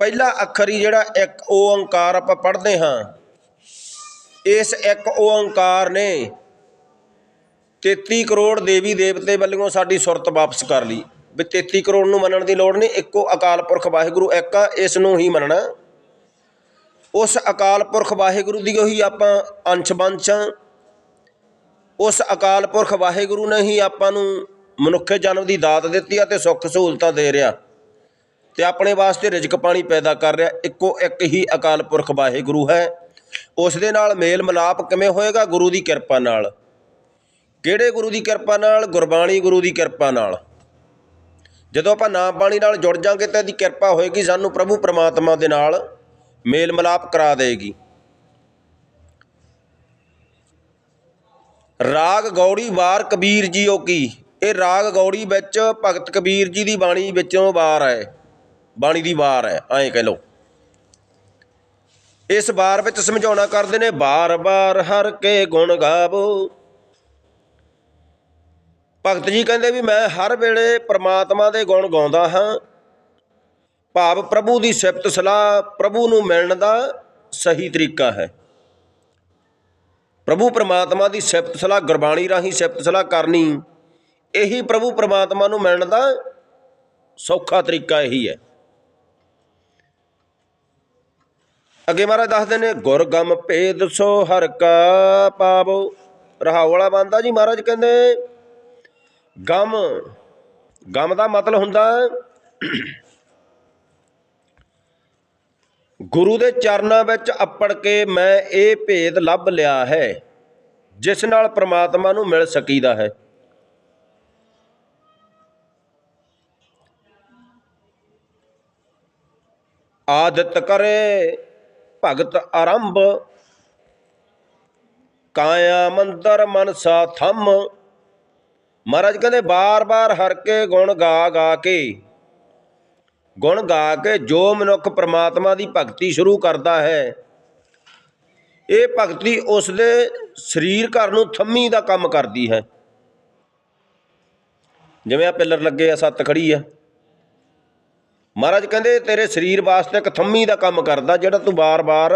ਪਹਿਲਾ ਅੱਖਰ ਹੀ ਜਿਹੜਾ ਇੱਕ ਓੰਕਾਰ ਆਪਾਂ ਪੜ੍ਹਦੇ ਹਾਂ। ਇਸ ਇੱਕ ਓੰਕਾਰ ਨੇ 33 ਕਰੋੜ ਦੇਵੀ ਦੇਵਤੇ ਵੱਲੋਂ ਸਾਡੀ ਸੁਰਤ ਵਾਪਸ ਕਰ ਲਈ। ਵੀ 33 ਕਰੋੜ ਨੂੰ ਮੰਨਣ ਦੀ ਲੋੜ ਨਹੀਂ, ਇੱਕੋ ਅਕਾਲ ਪੁਰਖ ਵਾਹਿਗੁਰੂ ਇੱਕ ਆ, ਇਸ ਨੂੰ ਹੀ ਮੰਨਣਾ। ਉਸ ਅਕਾਲ ਪੁਰਖ ਵਾਹਿਗੁਰੂ ਦੀ ਉਹੀ ਆਪਾਂ ਅੰਸ਼ ਬੰਸ਼ ਹਾਂ ਉਸ ਅਕਾਲ ਪੁਰਖ ਵਾਹਿਗੁਰੂ ਨੇ ਹੀ ਆਪਾਂ ਨੂੰ ਮਨੁੱਖੇ ਜਨਮ ਦੀ ਦਾਤ ਦਿੱਤੀ ਅਤੇ ਸੁੱਖ ਸਹੂਲਤਾਂ ਦੇ ਰਿਹਾ। ਤੇ ਆਪਣੇ ਵਾਸਤੇ ਰਿਜ਼ਕ ਪਾਣੀ ਪੈਦਾ ਕਰ ਰਿਹਾ, ਇੱਕੋ ਇੱਕ ਹੀ ਅਕਾਲ ਪੁਰਖ ਵਾਹਿਗੁਰੂ ਹੈ। ਉਸ ਦੇ ਨਾਲ ਮੇਲ ਮਿਲਾਪ ਕਿਵੇਂ ਹੋਏਗਾ? ਗੁਰੂ ਦੀ ਕਿਰਪਾ ਨਾਲ। ਕਿਹੜੇ ਗੁਰੂ ਦੀ ਕਿਰਪਾ ਨਾਲ? ਗੁਰਬਾਣੀ ਗੁਰੂ ਦੀ ਕਿਰਪਾ ਨਾਲ। ਜਦੋਂ ਆਪਾਂ ਨਾਮ ਬਾਣੀ ਨਾਲ ਜੁੜ ਜਾਾਂਗੇ ਤਾਂ ਇਹਦੀ ਕਿਰਪਾ ਹੋਏਗੀ ਸਾਨੂੰ ਪ੍ਰਭੂ ਪਰਮਾਤਮਾ ਦੇ ਨਾਲ ਮੇਲ ਮਿਲਾਪ ਕਰਾ ਦੇਗੀ। ਰਾਗ ਗੌੜੀ ਵਾਰ ਕਬੀਰ ਜੀ ਜੀਓ ਕੀ? ਇਹ ਰਾਗ ਗੌੜੀ ਵਿੱਚ ਭਗਤ ਕਬੀਰ ਜੀ ਦੀ ਬਾਣੀ ਵਿੱਚੋਂ ਵਾਰ ਹੈ ਬਾਣੀ ਦੀ ਵਾਰ ਹੈ, ਐਂ ਕਹਿ ਲਓ। ਇਸ ਵਾਰ ਵਿੱਚ ਸਮਝਾਉਣਾ ਕਰਦੇ ਨੇ, ਬਾਰ-ਬਾਰ ਹਰ ਕੇ ਗੁਣ ਗਾਵੋ। ਭਗਤ ਜੀ ਕਹਿੰਦੇ ਵੀ ਮੈਂ ਹਰ ਵੇਲੇ ਪ੍ਰਮਾਤਮਾ ਦੇ ਗੁਣ ਗਾਉਂਦਾ ਹਾਂ। ਭਾਵ ਪ੍ਰਭੂ ਦੀ ਸਿਫਤ ਸਲਾਹ ਪ੍ਰਭੂ ਨੂੰ ਮਿਲਣ ਦਾ ਸਹੀ ਤਰੀਕਾ ਹੈ। ਪ੍ਰਭੂ ਪਰਮਾਤਮਾ ਦੀ ਸਿਫਤ ਸਲਾਹ, ਗੁਰਬਾਣੀ ਰਾਹੀਂ ਸਿਫਤ ਸਲਾਹ ਕਰਨੀ, ਇਹੀ ਪ੍ਰਭੂ ਪਰਮਾਤਮਾ ਨੂੰ ਮਿਲਣ ਦਾ ਸੌਖਾ ਤਰੀਕਾ ਇਹੀ ਹੈ। ਅੱਗੇ ਮਹਾਰਾਜ ਦੱਸਦੇ ਨੇ, ਗੁਰ ਗਮ ਭੇਦ ਸੋ ਹਰ ਕਾ ਪਾਵੋ। ਰਹਾਉ ਵਾਲਾ ਬੰਦਾ ਜੀ ਮਹਾਰਾਜ ਕਹਿੰਦੇ, ਗਮ ਗਮ ਦਾ ਮਤਲਬ ਹੁੰਦਾ ਗੁਰੂ ਦੇ ਚਰਨਾਂ ਵਿੱਚ ਅੱਪੜ ਕੇ ਮੈਂ ਇਹ ਭੇਦ ਲੱਭ ਲਿਆ ਹੈ, ਜਿਸ ਨਾਲ ਪ੍ਰਮਾਤਮਾ ਨੂੰ ਮਿਲ ਸਕੀਦਾ ਹੈ। ਆਦਤ ਕਰੇ ਭਗਤ ਆਰੰਭ। ਕਾਇਆ ਮੰਦਰ ਮਨਸਾ ਥੰਮ। ਮਹਾਰਾਜ ਕਹਿੰਦੇ, ਬਾਰ-ਬਾਰ ਹਰ ਕੇ ਗੁਣ ਗਾ ਗਾ ਕੇ। ਗੁਣ ਗਾ ਕੇ ਜੋ ਮਨੁੱਖ ਪ੍ਰਮਾਤਮਾ ਦੀ ਭਗਤੀ ਸ਼ੁਰੂ ਕਰਦਾ ਹੈ, ਇਹ ਭਗਤੀ ਉਸ ਦੇ ਸਰੀਰ ਘਰ ਨੂੰ ਥੰਮੀ ਦਾ ਕੰਮ ਕਰਦੀ ਹੈ। ਜਿਵੇਂ ਆ ਪਿੱਲਰ ਲੱਗੇ ਆ, ਸੱਤ ਖੜੀ ਆ। ਮਹਾਰਾਜ ਕਹਿੰਦੇ, ਤੇਰੇ ਸਰੀਰ ਵਾਸਤੇ ਇੱਕ ਥੰਮੀ ਦਾ ਕੰਮ ਕਰਦਾ ਜਿਹੜਾ ਤੂੰ ਬਾਰ-ਬਾਰ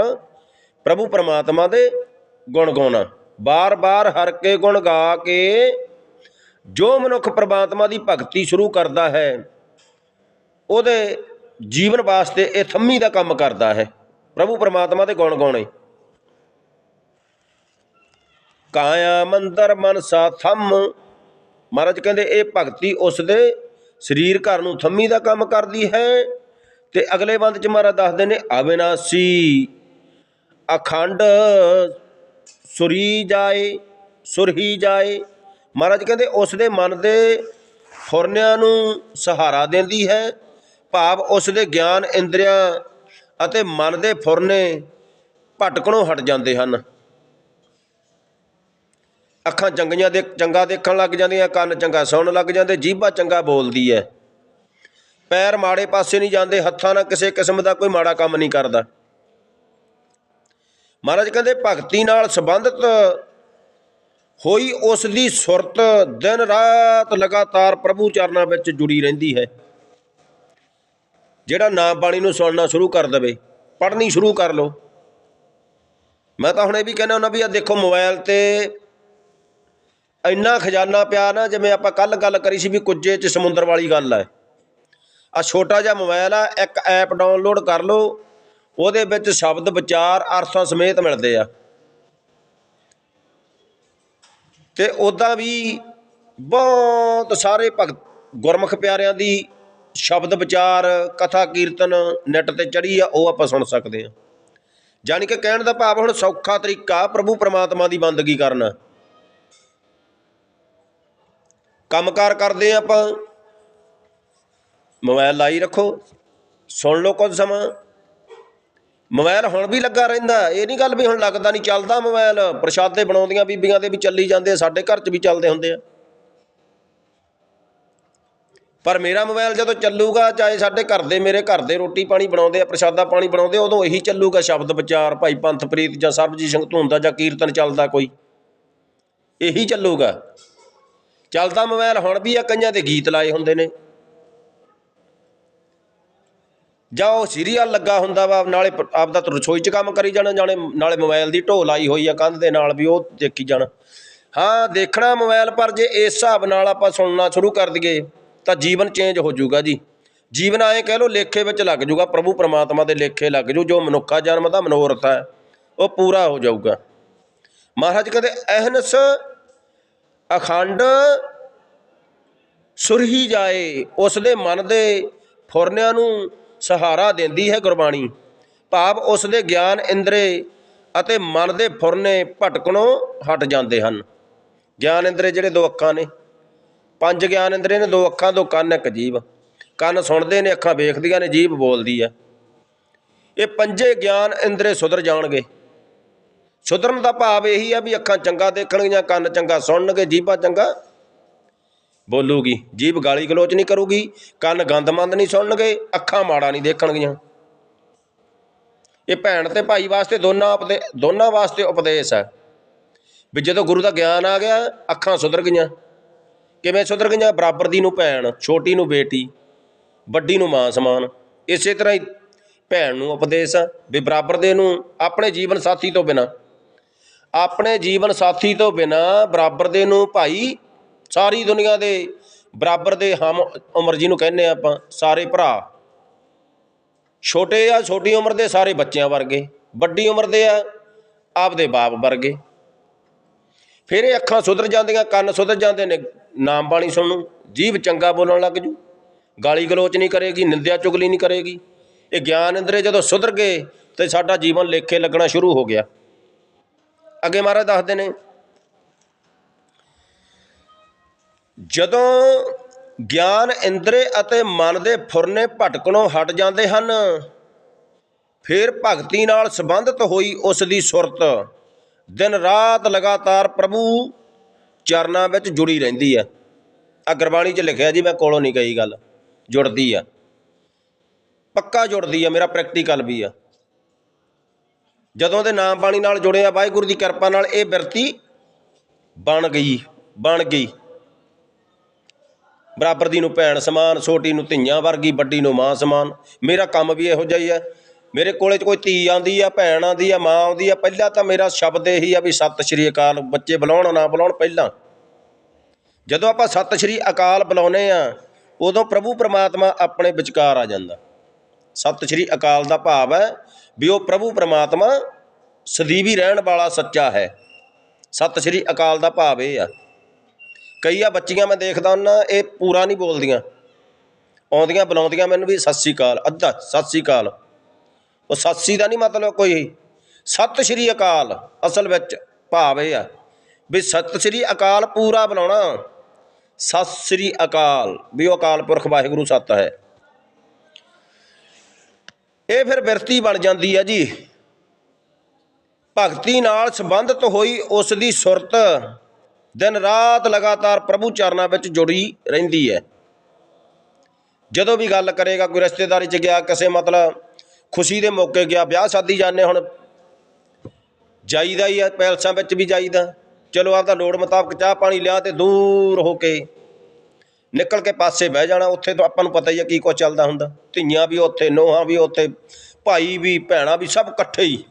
ਪ੍ਰਭੂ ਪਰਮਾਤਮਾ ਦੇ ਗੁਣ ਗਾਉਣਾ। ਬਾਰ-ਬਾਰ ਹਰ ਕੇ ਗੁਣ ਗਾ ਕੇ ਜੋ ਮਨੁੱਖ ਪਰਮਾਤਮਾ ਦੀ ਭਗਤੀ ਸ਼ੁਰੂ ਕਰਦਾ ਹੈ, ਉਹਦੇ ਜੀਵਨ ਵਾਸਤੇ ਇਹ ਥੰਮੀ ਦਾ ਕੰਮ ਕਰਦਾ ਹੈ, ਪ੍ਰਭੂ ਪਰਮਾਤਮਾ ਦੇ ਗੁਣ ਗਾਉਣੇ। ਕਾਇਆ ਮੰਦਰ ਮਨਸਾ ਥੰਮ। ਮਹਾਰਾਜ ਕਹਿੰਦੇ, ਇਹ ਭਗਤੀ ਉਸ ਦੇ ਸਰੀਰ ਘਰ ਨੂੰ ਥੰਮੀ ਦਾ ਕੰਮ ਕਰਦੀ ਹੈ ਤੇ ਅਗਲੇ ਬੰਦ ਚ ਮਹਾਰਾਜ ਦੱਸਦੇ ਨੇ, ਅਵਿਨਾਸੀ ਅਖੰਡ ਸੁਰੀ ਜਾਏ, ਸੁਰਹੀ ਜਾਏ। ਮਹਾਰਾਜ ਕਹਿੰਦੇ, ਉਸ ਦੇ ਮਨ ਦੇ ਫੁਰਨਿਆਂ ਨੂੰ ਸਹਾਰਾ ਦਿੰਦੀ ਹੈ। ਭਾਵ ਉਸ ਦੇ ਗਿਆਨ ਇੰਦਰੀਆਂ ਅਤੇ ਮਨ ਦੇ ਫੁਰਨੇ ਭਟਕਣੋਂ ਹਟ ਜਾਂਦੇ ਹਨ। ਅੱਖਾਂ ਚੰਗੀਆਂ ਦੇ ਚੰਗਾ ਦੇਖਣ ਲੱਗ ਜਾਂਦੀਆਂ, ਕੰਨ ਚੰਗਾ ਸੁਣਨ ਲੱਗ ਜਾਂਦੇ, ਜੀਭਾ ਚੰਗਾ ਬੋਲਦੀ ਹੈ ਪੈਰ ਮਾੜੇ ਪਾਸੇ ਨਹੀਂ ਜਾਂਦੇ, ਹੱਥਾਂ ਨਾਲ ਕਿਸੇ ਕਿਸਮ ਦਾ ਕੋਈ ਮਾੜਾ ਕੰਮ ਨਹੀਂ ਕਰਦਾ। ਮਹਾਰਾਜ ਕਹਿੰਦੇ, ਭਗਤੀ ਨਾਲ ਸੰਬੰਧਿਤ ਹੋਈ ਉਸ ਦੀ ਸੁਰਤ ਦਿਨ ਰਾਤ ਲਗਾਤਾਰ ਪ੍ਰਭੂ ਚਰਨਾਂ ਵਿੱਚ ਜੁੜੀ ਰਹਿੰਦੀ ਹੈ। ਜਿਹੜਾ ਨਾਮ ਬਾਣੀ ਨੂੰ ਸੁਣਨਾ ਸ਼ੁਰੂ ਕਰ ਦਵੇ, ਪੜ੍ਹਨੀ ਸ਼ੁਰੂ ਕਰ ਲਓ। ਮੈਂ ਤਾਂ ਹੁਣ ਇਹ ਵੀ ਕਹਿੰਦਾ ਹੁੰਦਾ ਵੀ ਆ ਦੇਖੋ ਮੋਬਾਈਲ ਤੇ ਇੰਨਾ ਖਜ਼ਾਨਾ ਪਿਆ ਨਾ, ਜਿਵੇਂ ਆਪਾਂ ਕੱਲ ਗੱਲ ਕਰੀ ਸੀ ਵੀ ਕੁੱਜੇ 'ਚ ਸਮੁੰਦਰ ਵਾਲੀ ਗੱਲ ਹੈ। ਆ ਛੋਟਾ ਜਿਹਾ ਮੋਬਾਈਲ ਆ, ਇੱਕ ਐਪ ਡਾਊਨਲੋਡ ਕਰ ਲਓ, ਉਹਦੇ ਵਿੱਚ ਸ਼ਬਦ ਵਿਚਾਰ, ਅਰਥਾਂ ਸਮੇਤ ਮਿਲਦੇ ਆ। ਤੇ ਉਦਾਂ ਵੀ ਬਹੁਤ ਸਾਰੇ ਭਗਤ, ਗੁਰਮੁਖ ਪਿਆਰਿਆਂ ਦੀ ਸ਼ਬਦ ਵਿਚਾਰ, ਕਥਾ ਕੀਰਤਨ, ਨੈਟ ਤੇ ਚੜੀ ਆ, ਉਹ ਆਪਾਂ ਸੁਣ ਸਕਦੇ ਆ। ਜਾਣੀ ਕਿ ਕਹਿਣ ਦਾ ਭਾਵ ਹੁਣ ਸੌਖਾ ਤਰੀਕਾ ਪ੍ਰਭੂ ਪ੍ਰਮਾਤਮਾ ਦੀ ਬੰਦਗੀ ਕਰਨਾ। ਕੰਮਕਾਰ ਕਰਦੇ ਆਪਾਂ। ਮੋਬਾਈਲ ਲਾਈ ਰੱਖੋ, ਸੁਣ ਲਓ ਕੁਝ ਸਮਾਂ। ਮੋਬਾਈਲ ਹੁਣ ਵੀ ਲੱਗਾ ਰਹਿੰਦਾ, ਇਹ ਨਹੀਂ ਗੱਲ ਵੀ ਹੁਣ ਲੱਗਦਾ ਨਹੀਂ ਚੱਲਦਾ ਮੋਬਾਈਲ ਪ੍ਰਸ਼ਾਦੇ ਬਣਾਉਂਦੀਆਂ ਬੀਬੀਆਂ ਦੇ ਵੀ ਚੱਲੀ ਜਾਂਦੇ ਸਾਡੇ ਘਰ 'ਚ ਵੀ ਚੱਲਦੇ ਹੁੰਦੇ ਆ। ਪਰ ਮੇਰਾ ਮੋਬਾਈਲ ਜਦੋਂ ਚੱਲੂਗਾ, ਚਾਹੇ ਸਾਡੇ ਘਰ ਦੇ ਮੇਰੇ ਘਰ ਦੇ ਰੋਟੀ ਪਾਣੀ ਬਣਾਉਂਦੇ ਆ, ਪ੍ਰਸ਼ਾਦਾ ਪਾਣੀ ਬਣਾਉਂਦੇ ਉਦੋਂ ਇਹੀ ਚੱਲੂਗਾ ਸ਼ਬਦ ਵਿਚਾਰ, ਭਾਈ ਪੰਥਪ੍ਰੀਤ ਜਾਂ ਸਰਬਜੀਤ ਸਿੰਘ ਧੁੰਦਾ ਜਾਂ ਕੀਰਤਨ ਚੱਲਦਾ ਕੋਈ। ਇਹੀ ਚੱਲੂਗਾ। ਚੱਲਦਾ ਮੋਬਾਈਲ, ਹੁਣ ਵੀ ਆ ਕਈਆਂ ਦੇ ਗੀਤ ਲਾਏ ਹੁੰਦੇ ਨੇ। ਜਾਂ ਉਹ ਸੀਰੀਅਲ ਲੱਗਾ ਹੁੰਦਾ ਵਾ, ਨਾਲੇ ਆਪਦਾ ਤਾਂ ਰਸੋਈ 'ਚ ਕੰਮ ਕਰੀ ਜਾਣਾ ਜਾਣੇ ਨਾਲੇ ਮੋਬਾਈਲ ਦੀ ਢੋਲ ਆਈ ਹੋਈ ਆ ਕੰਧ ਦੇ ਨਾਲ ਵੀ ਉਹ ਦੇਖੀ ਜਾਣਾ। ਹਾਂ, ਦੇਖਣਾ ਮੋਬਾਈਲ, ਪਰ ਜੇ ਇਸ ਹਿਸਾਬ ਨਾਲ ਆਪਾਂ ਸੁਣਨਾ ਸ਼ੁਰੂ ਕਰ ਦਈਏ, ਤਾਂ ਜੀਵਨ ਚੇਂਜ ਹੋ ਜਾਊਗਾ ਜੀ। ਜੀਵਨ ਆਏ ਕਹਿ ਲਓ, ਲੇਖੇ ਵਿੱਚ ਲੱਗ ਜਾਊਗਾ, ਪ੍ਰਭੂ ਪਰਮਾਤਮਾ ਦੇ ਲੇਖੇ ਲੱਗ ਜੂ ਜੋ ਮਨੁੱਖਾ ਜਨਮ ਦਾ ਮਨੋਰਥ ਹੈ, ਉਹ ਪੂਰਾ ਹੋ ਜਾਊਗਾ। ਮਹਾਰਾਜ ਕਹਿੰਦੇ ਅਹਨਸ ਅਖੰਡ ਸੁਰਹੀ ਜਾਏ ਉਸ ਦੇ ਮਨ ਦੇ ਫੁਰਨਿਆਂ ਨੂੰ ਸਹਾਰਾ ਦਿੰਦੀ ਹੈ ਗੁਰਬਾਣੀ। ਭਾਵ ਉਸ ਦੇ ਗਿਆਨ ਇੰਦਰੇ ਅਤੇ ਮਨ ਦੇ ਫੁਰਨੇ ਭਟਕਣੋਂ ਹਟ ਜਾਂਦੇ ਹਨ। ਗਿਆਨ ਇੰਦਰੇ ਜਿਹੜੇ ਦੋ ਅੱਖਾਂ ਨੇ। ਪੰਜ ਗਿਆਨ ਇੰਦਰੇ ਨੇ, ਦੋ ਅੱਖਾਂ, ਦੋ ਕੰਨ, ਇੱਕ ਜੀਭ ਕੰਨ ਸੁਣਦੇ ਨੇ, ਅੱਖਾਂ ਵੇਖਦੀਆਂ ਨੇ, ਜੀਭ ਬੋਲਦੀ ਹੈ। ਇਹ ਪੰਜੇ ਗਿਆਨ ਇੰਦਰੇ ਸੁਧਰ ਜਾਣਗੇ। ਸੁਧਰਨ ਦਾ ਭਾਵ ਇਹੀ ਆ ਵੀ ਅੱਖਾਂ ਚੰਗਾ ਦੇਖਣਗੀਆਂ, ਕੰਨ ਚੰਗਾ ਸੁਣਨਗੇ, ਜੀਭਾਂ ਚੰਗਾ ਬੋਲੂਗੀ। ਜੀਭ ਗਾਲੀ ਗਲੋਚ ਨਹੀਂ ਕਰੂਗੀ, ਕੰਨ ਗੰਦਮੰਦ ਨਹੀਂ ਸੁਣਨਗੇ, ਅੱਖਾਂ ਮਾੜਾ ਨਹੀਂ ਦੇਖਣਗੀਆਂ। ਇਹ ਭੈਣ ਤੇ ਭਾਈ ਵਾਸਤੇ ਦੋਨਾਂ ਉਪਦੇ, ਦੋਨਾਂ ਵਾਸਤੇ ਉਪਦੇਸ਼ ਹੈ ਵੀ ਜਦੋਂ ਗੁਰੂ ਦਾ ਗਿਆਨ ਆ ਗਿਆ, ਅੱਖਾਂ ਸੁਧਰ ਗਈਆਂ। ਕਿਵੇਂ ਸੁਧਰ ਗਈਆਂ? ਬਰਾਬਰ ਦੀ ਨੂੰ ਭੈਣ, ਛੋਟੀ ਨੂੰ ਬੇਟੀ, ਵੱਡੀ ਨੂੰ ਮਾਂ ਸਮਾਨ। ਇਸੇ ਤਰ੍ਹਾਂ ਹੀ ਭੈਣ ਨੂੰ ਉਪਦੇਸ਼ ਆ ਵੀ ਬਰਾਬਰ ਦੇ ਨੂੰ ਆਪਣੇ ਜੀਵਨ ਸਾਥੀ ਤੋਂ ਬਿਨਾ। ਆਪਣੇ ਜੀਵਨ ਸਾਥੀ ਤੋਂ ਬਿਨਾ ਬਰਾਬਰ ਦੇ ਨੂੰ ਭਾਈ ਸਾਰੀ ਦੁਨੀਆ ਦੇ ਬਰਾਬਰ ਦੇ ਹਮ ਉਮਰ ਜਿਹਨੂੰ ਕਹਿੰਦੇ ਆ ਆਪਾਂ, ਸਾਰੇ ਭਰਾ। ਛੋਟੇ ਆ, ਛੋਟੀ ਉਮਰ ਦੇ ਸਾਰੇ ਬੱਚਿਆਂ ਵਰਗੇ, ਵੱਡੀ ਉਮਰ ਦੇ ਆ, ਆਪਦੇ ਬਾਪ ਵਰਗੇ। ਫਿਰ ਇਹ ਅੱਖਾਂ ਸੁਧਰ ਜਾਂਦੀਆਂ, ਕੰਨ ਸੁਧਰ ਜਾਂਦੇ ਨੇ, ਨਾਮ ਬਾਣੀ ਸੁਣੂ ਨੂੰ, ਜੀਭ ਚੰਗਾ ਬੋਲਣ ਲੱਗ ਜੂ, ਗਾਲੀ ਗਲੋਚ ਨਹੀਂ ਕਰੇਗੀ, ਨਿੰਦਿਆ ਚੁਗਲੀ ਨਹੀਂ ਕਰੇਗੀ। ਇਹ ਗਿਆਨ ਇੰਦਰੇ ਜਦੋਂ ਸੁਧਰ ਗਏ ਤੇ ਸਾਡਾ ਜੀਵਨ ਲੇਖੇ ਲੱਗਣਾ ਸ਼ੁਰੂ ਹੋ ਗਿਆ। ਅੱਗੇ ਮਹਾਰਾਜ ਦੱਸਦੇ ਨੇ। ਜਦੋਂ ਗਿਆਨ ਇੰਦਰੇ ਅਤੇ ਮਨ ਦੇ ਫੁਰਨੇ ਭਟਕਣੋਂ ਹਟ ਜਾਂਦੇ ਹਨ, ਫਿਰ ਭਗਤੀ ਨਾਲ ਸੰਬੰਧਿਤ ਹੋਈ ਉਸ ਦੀ ਸੁਰਤ। ਦਿਨ ਰਾਤ ਲਗਾਤਾਰ ਪ੍ਰਭੂ ਚਰਨਾਂ ਵਿੱਚ ਜੁੜੀ ਰਹਿੰਦੀ ਹੈ। ਆ ਗੁਰਬਾਣੀ 'ਚ ਲਿਖਿਆ ਜੀ, ਮੈਂ ਕੋਲੋਂ ਨਹੀਂ ਗਈ ਗੱਲ। ਜੁੜਦੀ ਆ। ਪੱਕਾ ਜੁੜਦੀ ਆ, ਮੇਰਾ ਪ੍ਰੈਕਟੀਕਲ ਵੀ ਆ। ਜਦੋਂ ਦੇ ਨਾਮ ਬਾਣੀ ਨਾਲ ਜੁੜੇ ਆ, ਵਾਹਿਗੁਰੂ ਦੀ ਕਿਰਪਾ ਨਾਲ ਇਹ ਬਿਰਤੀ ਬਣ ਗਈ ਬਣ ਗਈ। ਬਰਾਬਰ ਦੀ ਨੂੰ ਭੈਣ ਸਮਾਨ, ਛੋਟੀ ਨੂੰ ਧੀਆਂ ਵਰਗੀ, ਵੱਡੀ ਨੂੰ ਮਾਂ ਸਮਾਨ। ਮੇਰਾ ਕੰਮ ਵੀ ਇਹੋ ਜਿਹਾ ਹੀ ਹੈ ਮੇਰੇ ਕੋਲੇ ਕੋਈ ਧੀ ਆਂਦੀ ਆ, ਭੈਣ ਆਂਦੀ ਆ, ਮਾਂ ਆਉਂਦੀ ਆ, ਪਹਿਲਾਂ ਤਾਂ ਮੇਰਾ ਸ਼ਬਦ ਇਹੀ ਆ ਵੀ ਸਤਿ ਸ਼੍ਰੀ ਅਕਾਲ, ਬੱਚੇ ਬੁਲਾਉਣ ਨਾ ਬੁਲਾਉਣ ਪਹਿਲਾਂ। ਜਦੋਂ ਆਪਾਂ ਸਤਿ ਸ਼੍ਰੀ ਅਕਾਲ ਬੁਲਾਉਨੇ ਆ, ਉਦੋਂ ਪ੍ਰਭੂ ਪਰਮਾਤਮਾ ਆਪਣੇ ਵਿਚਕਾਰ ਆ ਜਾਂਦਾ। ਸਤਿ ਸ਼੍ਰੀ ਅਕਾਲ ਦਾ ਭਾਵ ਹੈ ਵੀ ਉਹ ਪ੍ਰਭੂ ਪਰਮਾਤਮਾ ਸਦੀਵੀ ਰਹਿਣ ਵਾਲਾ ਸੱਚਾ ਹੈ। ਸਤਿ ਸ਼੍ਰੀ ਅਕਾਲ ਦਾ ਭਾਵ ਇਹ ਆ। ਕਈ ਆ ਬੱਚੀਆਂ ਮੈਂ ਦੇਖਦਾ ਹੁੰਦਾ, ਇਹ ਪੂਰਾ ਨਹੀਂ ਬੋਲਦੀਆਂ। ਆਉਂਦੀਆਂ, ਬੁਲਾਉਂਦੀਆਂ ਮੈਨੂੰ ਵੀ ਸਤਿ ਸ਼੍ਰੀ ਅਕਾਲ, ਅੱਧਾ ਸਤਿ ਸ਼੍ਰੀ ਅਕਾਲ। ਉਹ ਸਤਿ ਸ਼੍ਰੀ ਦਾ ਨਹੀਂ ਮਤਲਬ ਕੋਈ। ਸਤਿ ਸ਼੍ਰੀ ਅਕਾਲ, ਅਸਲ ਵਿੱਚ ਭਾਵ ਇਹ ਆ ਵੀ ਸਤਿ ਸ਼੍ਰੀ ਅਕਾਲ ਪੂਰਾ ਬੁਲਾਉਣਾ। ਸਤਿ ਸ਼੍ਰੀ ਅਕਾਲ, ਵੀ ਉਹ ਅਕਾਲ ਪੁਰਖ ਵਾਹਿਗੁਰੂ ਸੱਤ ਹੈ। ਇਹ ਫਿਰ ਬਿਰਤੀ ਬਣ ਜਾਂਦੀ ਹੈ ਜੀ। ਭਗਤੀ ਨਾਲ ਸੰਬੰਧਿਤ ਹੋਈ ਉਸ ਦੀ ਸੁਰਤ ਦਿਨ ਰਾਤ ਲਗਾਤਾਰ ਪ੍ਰਭੂ ਚਰਨਾਂ ਵਿੱਚ ਜੁੜੀ ਰਹਿੰਦੀ ਹੈ। ਜਦੋਂ ਵੀ ਗੱਲ ਕਰੇਗਾ, ਕੋਈ ਰਿਸ਼ਤੇਦਾਰੀ 'ਚ ਗਿਆ, ਕਿਸੇ ਮਤਲਬ ਖੁਸ਼ੀ ਦੇ ਮੌਕੇ ਗਿਆ, ਵਿਆਹ ਸ਼ਾਦੀ ਜਾਂਦੇ ਹੁਣ, ਜਾਈਦਾ ਹੀ ਹੈ ਪੈਲਸਾਂ ਵਿੱਚ ਵੀ ਜਾਈਦਾ। ਚਲੋ ਆਪਦਾ ਲੋੜ ਮੁਤਾਬਕ ਚਾਹ ਪਾਣੀ ਲਿਆ ਤੇ ਦੂਰ ਹੋ ਕੇ ਨਿਕਲ ਕੇ ਪਾਸੇ ਬਹਿ ਜਾਣਾ, ਉੱਥੇ ਤਾਂ ਆਪਾਂ ਨੂੰ ਪਤਾ ਹੀ ਆ ਕੀ ਕੁਛ ਚੱਲਦਾ ਹੁੰਦਾ। ਧੀਆਂ ਵੀ ਉੱਥੇ, ਨੋਹਾਂ ਵੀ ਉੱਥੇ, ਭਾਈ ਵੀ, ਭੈਣਾਂ ਵੀ ਸਭ ਇਕੱਠੇ ਹੀ।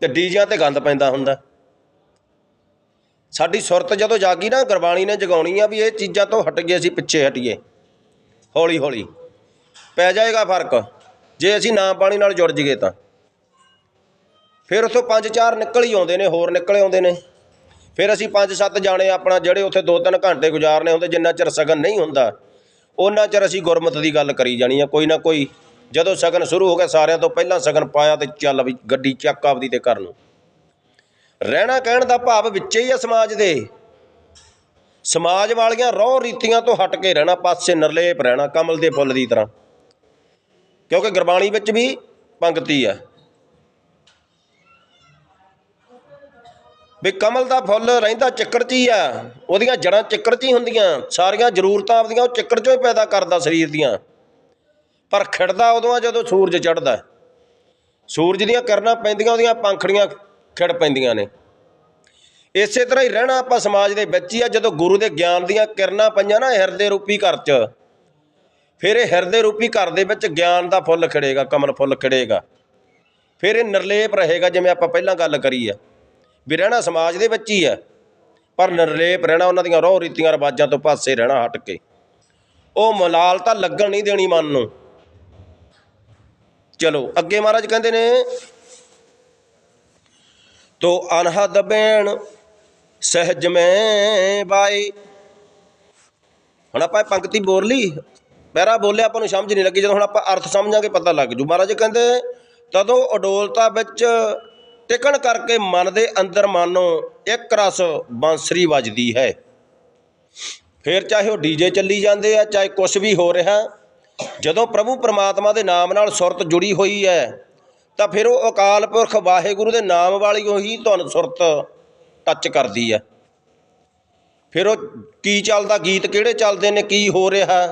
ਤੇ ਡੀਜਿਆਂ ਤੇ ਗੰਦ ਪੈਂਦਾ ਹੁੰਦਾ। ਸਾਡੀ ਸੁਰਤ ਜਦੋਂ ਜਾਗੀ ਨਾ, ਗੁਰਬਾਣੀ ਨੇ ਜਗਾਉਣੀ ਆ ਵੀ ਇਹ ਚੀਜ਼ਾਂ ਤੋਂ ਹਟ ਗਏ ਅਸੀਂ, ਪਿੱਛੇ ਹਟੀਏ। ਹੌਲੀ ਹੌਲੀ ਪੈ ਜਾਏਗਾ ਫ਼ਰਕ। ਜੇ ਅਸੀਂ ਨਾਮ ਪਾਣੀ ਨਾਲ ਜੁੜ ਜੀਏ ਤਾਂ। ਫਿਰ ਉੱਥੋਂ ਪੰਜ ਚਾਰ ਨਿਕਲ ਹੀ ਆਉਂਦੇ ਨੇ, ਹੋਰ ਨਿਕਲ ਆਉਂਦੇ ਨੇ। ਫਿਰ ਅਸੀਂ ਪੰਜ ਸੱਤ ਜਾਣੇ ਆਪਣਾ ਜਿਹੜੇ ਉੱਥੇ ਦੋ ਤਿੰਨ ਘੰਟੇ ਗੁਜ਼ਾਰਨੇ ਹੁੰਦੇ, ਜਿੰਨਾ ਚਿਰ ਸਗਨ ਨਹੀਂ ਹੁੰਦਾ ਉਹਨਾਂ ਚਿਰ ਅਸੀਂ ਗੁਰਮਤ ਦੀ ਗੱਲ ਕਰੀ ਜਾਣੀ ਆ, ਕੋਈ ਨਾ ਕੋਈ ਜਦੋਂ ਸਗਨ ਸ਼ੁਰੂ ਹੋ ਗਿਆ, ਸਾਰਿਆਂ ਤੋਂ ਪਹਿਲਾਂ ਸਗਨ ਪਾਇਆ ਤੇ ਚੱਲ ਵੀ ਗੱਡੀ ਚੱਕ ਆਪਦੀ ਤੇ ਘਰ ਨੂੰ। ਰਹਿਣਾ ਕਹਿਣ ਦਾ ਭਾਵ ਵਿੱਚੇ ਹੀ ਆ ਸਮਾਜ ਦੇ। ਸਮਾਜ ਵਾਲੀਆਂ ਰੋਹ ਰੀਤੀਆਂ ਤੋਂ ਹਟ ਕੇ ਰਹਿਣਾ, ਪਾਸੇ ਨਿਰਲੇਪ ਰਹਿਣਾ, ਕਮਲ ਦੇ ਫੁੱਲ ਦੀ ਤਰ੍ਹਾਂ। ਕਿਉਂਕਿ ਗੁਰਬਾਣੀ ਵਿੱਚ ਵੀ ਪੰਕਤੀ ਆ। ਵੀ ਕਮਲ ਦਾ ਫੁੱਲ ਰਹਿੰਦਾ ਚੱਕਰ 'ਚ ਹੀ ਆ। ਉਹਦੀਆਂ ਜੜਾਂ ਚੱਕਰ 'ਚ ਹੀ ਹੁੰਦੀਆਂ। ਸਾਰੀਆਂ ਜ਼ਰੂਰਤਾਂ ਆਪਦੀਆਂ ਉਹ ਚੱਕਰ 'ਚੋਂ ਹੀ ਪੈਦਾ ਕਰਦਾ ਸਰੀਰ ਦੀਆਂ। ਪਰ ਖਿੜਦਾ ਉਦੋਂ ਆ ਜਦੋਂ ਸੂਰਜ ਚੜ੍ਹਦਾ। ਸੂਰਜ ਦੀਆਂ ਕਿਰਨਾਂ ਪੈਂਦੀਆਂ, ਉਹਦੀਆਂ ਪੰਖੜੀਆਂ ਖਿੜ ਪੈਂਦੀਆਂ ਨੇ। ਇਸੇ ਤਰ੍ਹਾਂ ਹੀ ਰਹਿਣਾ ਆਪਾਂ ਸਮਾਜ ਦੇ ਵਿੱਚ ਹੀ ਆ, ਜਦੋਂ ਗੁਰੂ ਦੇ ਗਿਆਨ ਦੀਆਂ ਕਿਰਨਾਂ ਪਈਆਂ ਨਾ ਹਿਰਦੇ ਰੂਪੀ ਘਰ 'ਚ। ਫਿਰ ਇਹ ਹਿਰਦੇ ਰੂਪੀ ਘਰ ਦੇ ਵਿੱਚ ਗਿਆਨ ਦਾ ਫੁੱਲ ਖਿੜੇਗਾ, ਕਮਲ ਫੁੱਲ ਖਿੜੇਗਾ। ਫਿਰ ਇਹ ਨਿਰਲੇਪ ਰਹੇਗਾ, ਜਿਵੇਂ ਆਪਾਂ ਪਹਿਲਾਂ ਗੱਲ ਕਰੀ ਆ। ਵੀ ਰਹਿਣਾ ਸਮਾਜ ਦੇ ਵਿੱਚ ਹੀ ਹੈ। ਪਰ ਨਿਰਲੇਪ ਰਹਿਣਾ ਉਹਨਾਂ ਦੀਆਂ ਰੋਹ ਰੀਤੀਆਂ ਰਿਵਾਜਾਂ ਤੋਂ ਪਾਸੇ ਰਹਿਣਾ ਹਟ ਕੇ। ਉਹ ਮਲਾਲ ਤਾਂ ਲੱਗਣ ਨਹੀਂ ਦੇਣੀ ਮਨ ਨੂੰ। ਚਲੋ, ਅੱਗੇ ਮਹਾਰਾਜ ਕਹਿੰਦੇ ਨੇ, ਤੋ ਅਨਹਦ ਬੈਣ ਸਹਿਜ ਮੈਂ ਬਾਈ ਹੁਣ ਆਪਾਂ ਇਹ ਪੰਕਤੀ ਬੋਲ ਲਈ। ਪਹਿਰਾ ਬੋਲਿਆ ਆਪਾਂ ਨੂੰ ਸਮਝ ਨਹੀਂ ਲੱਗੀ, ਜਦੋਂ ਹੁਣ ਆਪਾਂ ਅਰਥ ਸਮਝਾਂਗੇ ਪਤਾ ਲੱਗ ਜੂ। ਮਹਾਰਾਜ ਕਹਿੰਦੇ, ਤਦੋਂ ਅਡੋਲਤਾ ਵਿੱਚ ਟਿਕਣ ਕਰਕੇ ਮਨ ਦੇ ਅੰਦਰ ਮਾਨੋ ਇੱਕ ਰਸ ਬਾਂਸਰੀ ਵੱਜਦੀ ਹੈ। ਫਿਰ ਚਾਹੇ ਉਹ ਡੀਜੇ ਚੱਲੀ ਜਾਂਦੇ ਆ, ਚਾਹੇ ਕੁਝ ਵੀ ਹੋ ਰਿਹਾ, ਜਦੋਂ ਪ੍ਰਭੂ ਪਰਮਾਤਮਾ ਦੇ ਨਾਮ ਨਾਲ ਸੁਰਤ ਜੁੜੀ ਹੋਈ ਹੈ, ਤਾਂ ਫਿਰ ਉਹ ਅਕਾਲ ਪੁਰਖ ਵਾਹਿਗੁਰੂ ਦੇ ਨਾਮ ਵਾਲੀ ਉਹੀ ਤੁਹਾਨੂੰ ਸੁਰਤ ਟੱਚ ਕਰਦੀ ਹੈ। ਫਿਰ ਉਹ ਕੀ ਚੱਲਦਾ, ਗੀਤ ਕਿਹੜੇ ਚੱਲਦੇ ਨੇ, ਕੀ ਹੋ ਰਿਹਾ?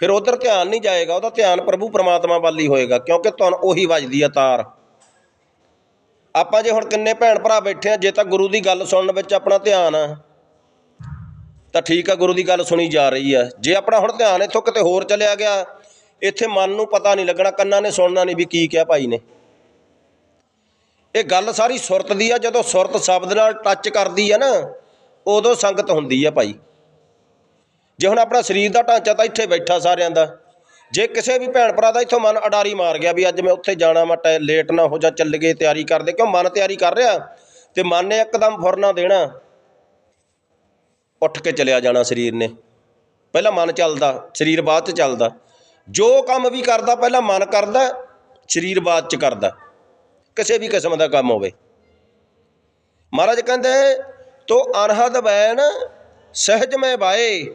ਫਿਰ ਉਧਰ ਧਿਆਨ ਨਹੀਂ ਜਾਏਗਾ, ਉਹਦਾ ਧਿਆਨ ਪ੍ਰਭੂ ਪਰਮਾਤਮਾ ਵੱਲ ਹੀ ਹੋਏਗਾ, ਕਿਉਂਕਿ ਤੁਹਾਨੂੰ ਉਹੀ ਵੱਜਦੀ ਆ ਤਾਰ। ਆਪਾਂ ਜੇ ਹੁਣ ਕਿੰਨੇ ਭੈਣ ਭਰਾ ਬੈਠੇ ਆ, ਜੇ ਤਾਂ ਗੁਰੂ ਦੀ ਗੱਲ ਸੁਣਨ ਵਿੱਚ ਆਪਣਾ ਧਿਆਨ ਆ, ਤਾਂ ਠੀਕ ਆ, ਗੁਰੂ ਦੀ ਗੱਲ ਸੁਣੀ ਜਾ ਰਹੀ ਆ। ਜੇ ਆਪਣਾ ਹੁਣ ਧਿਆਨ ਇੱਥੋਂ ਕਿਤੇ ਹੋਰ ਚਲਿਆ ਗਿਆ, ਇੱਥੇ ਮਨ ਨੂੰ ਪਤਾ ਨਹੀਂ ਲੱਗਣਾ, ਕੰਨਾਂ ਨੇ ਸੁਣਨਾ ਨਹੀਂ ਵੀ ਕੀ ਕਿਹਾ ਭਾਈ ਨੇ। ਇਹ ਗੱਲ ਸਾਰੀ ਸੁਰਤ ਦੀ ਆ, ਜਦੋਂ ਸੁਰਤ ਸ਼ਬਦ ਨਾਲ ਟੱਚ ਕਰਦੀ ਆ ਨਾ, ਉਦੋਂ ਸੰਗਤ ਹੁੰਦੀ ਆ ਭਾਈ। ਜੇ ਹੁਣ ਆਪਣਾ ਸਰੀਰ ਦਾ ਢਾਂਚਾ ਤਾਂ ਇੱਥੇ ਬੈਠਾ ਸਾਰਿਆਂ ਦਾ। ਜੇ ਕਿਸੇ ਵੀ ਭੈਣ ਭਰਾ ਦਾ ਇੱਥੋਂ ਮਨ ਅਡਾਰੀ ਮਾਰ ਗਿਆ ਵੀ ਅੱਜ ਮੈਂ ਉੱਥੇ ਜਾਣਾ ਮੈਂ ਟੈ ਲੇਟ ਨਾ ਹੋ ਜਾ, ਚੱਲ ਗਏ, ਤਿਆਰੀ ਕਰਦੇ, ਕਿਉਂ ਮਨ ਤਿਆਰੀ ਕਰ ਰਿਹਾ? ਤੇ ਮਨ ਨੇ ਇੱਕਦਮ ਫੁਰਨਾ ਦੇਣਾ। ਉੱਠ ਕੇ ਚਲਿਆ ਜਾਣਾ ਸਰੀਰ ਨੇ। ਪਹਿਲਾਂ ਮਨ ਚੱਲਦਾ, ਸਰੀਰ ਬਾਅਦ ਚ ਚੱਲਦਾ। ਜੋ ਕੰਮ ਵੀ ਕਰਦਾ, ਪਹਿਲਾਂ ਮਨ ਕਰਦਾ, ਸਰੀਰ ਬਾਅਦ ਚ ਕਰਦਾ। ਕਿਸੇ ਵੀ ਕਿਸਮ ਦਾ ਕੰਮ ਹੋਵੇ। ਮਹਾਰਾਜ ਕਹਿੰਦੇ, ਤੋ ਅਨਹਦ ਬੈਨ ਸਹਿਜ ਮੈਂ ਬਾਏ।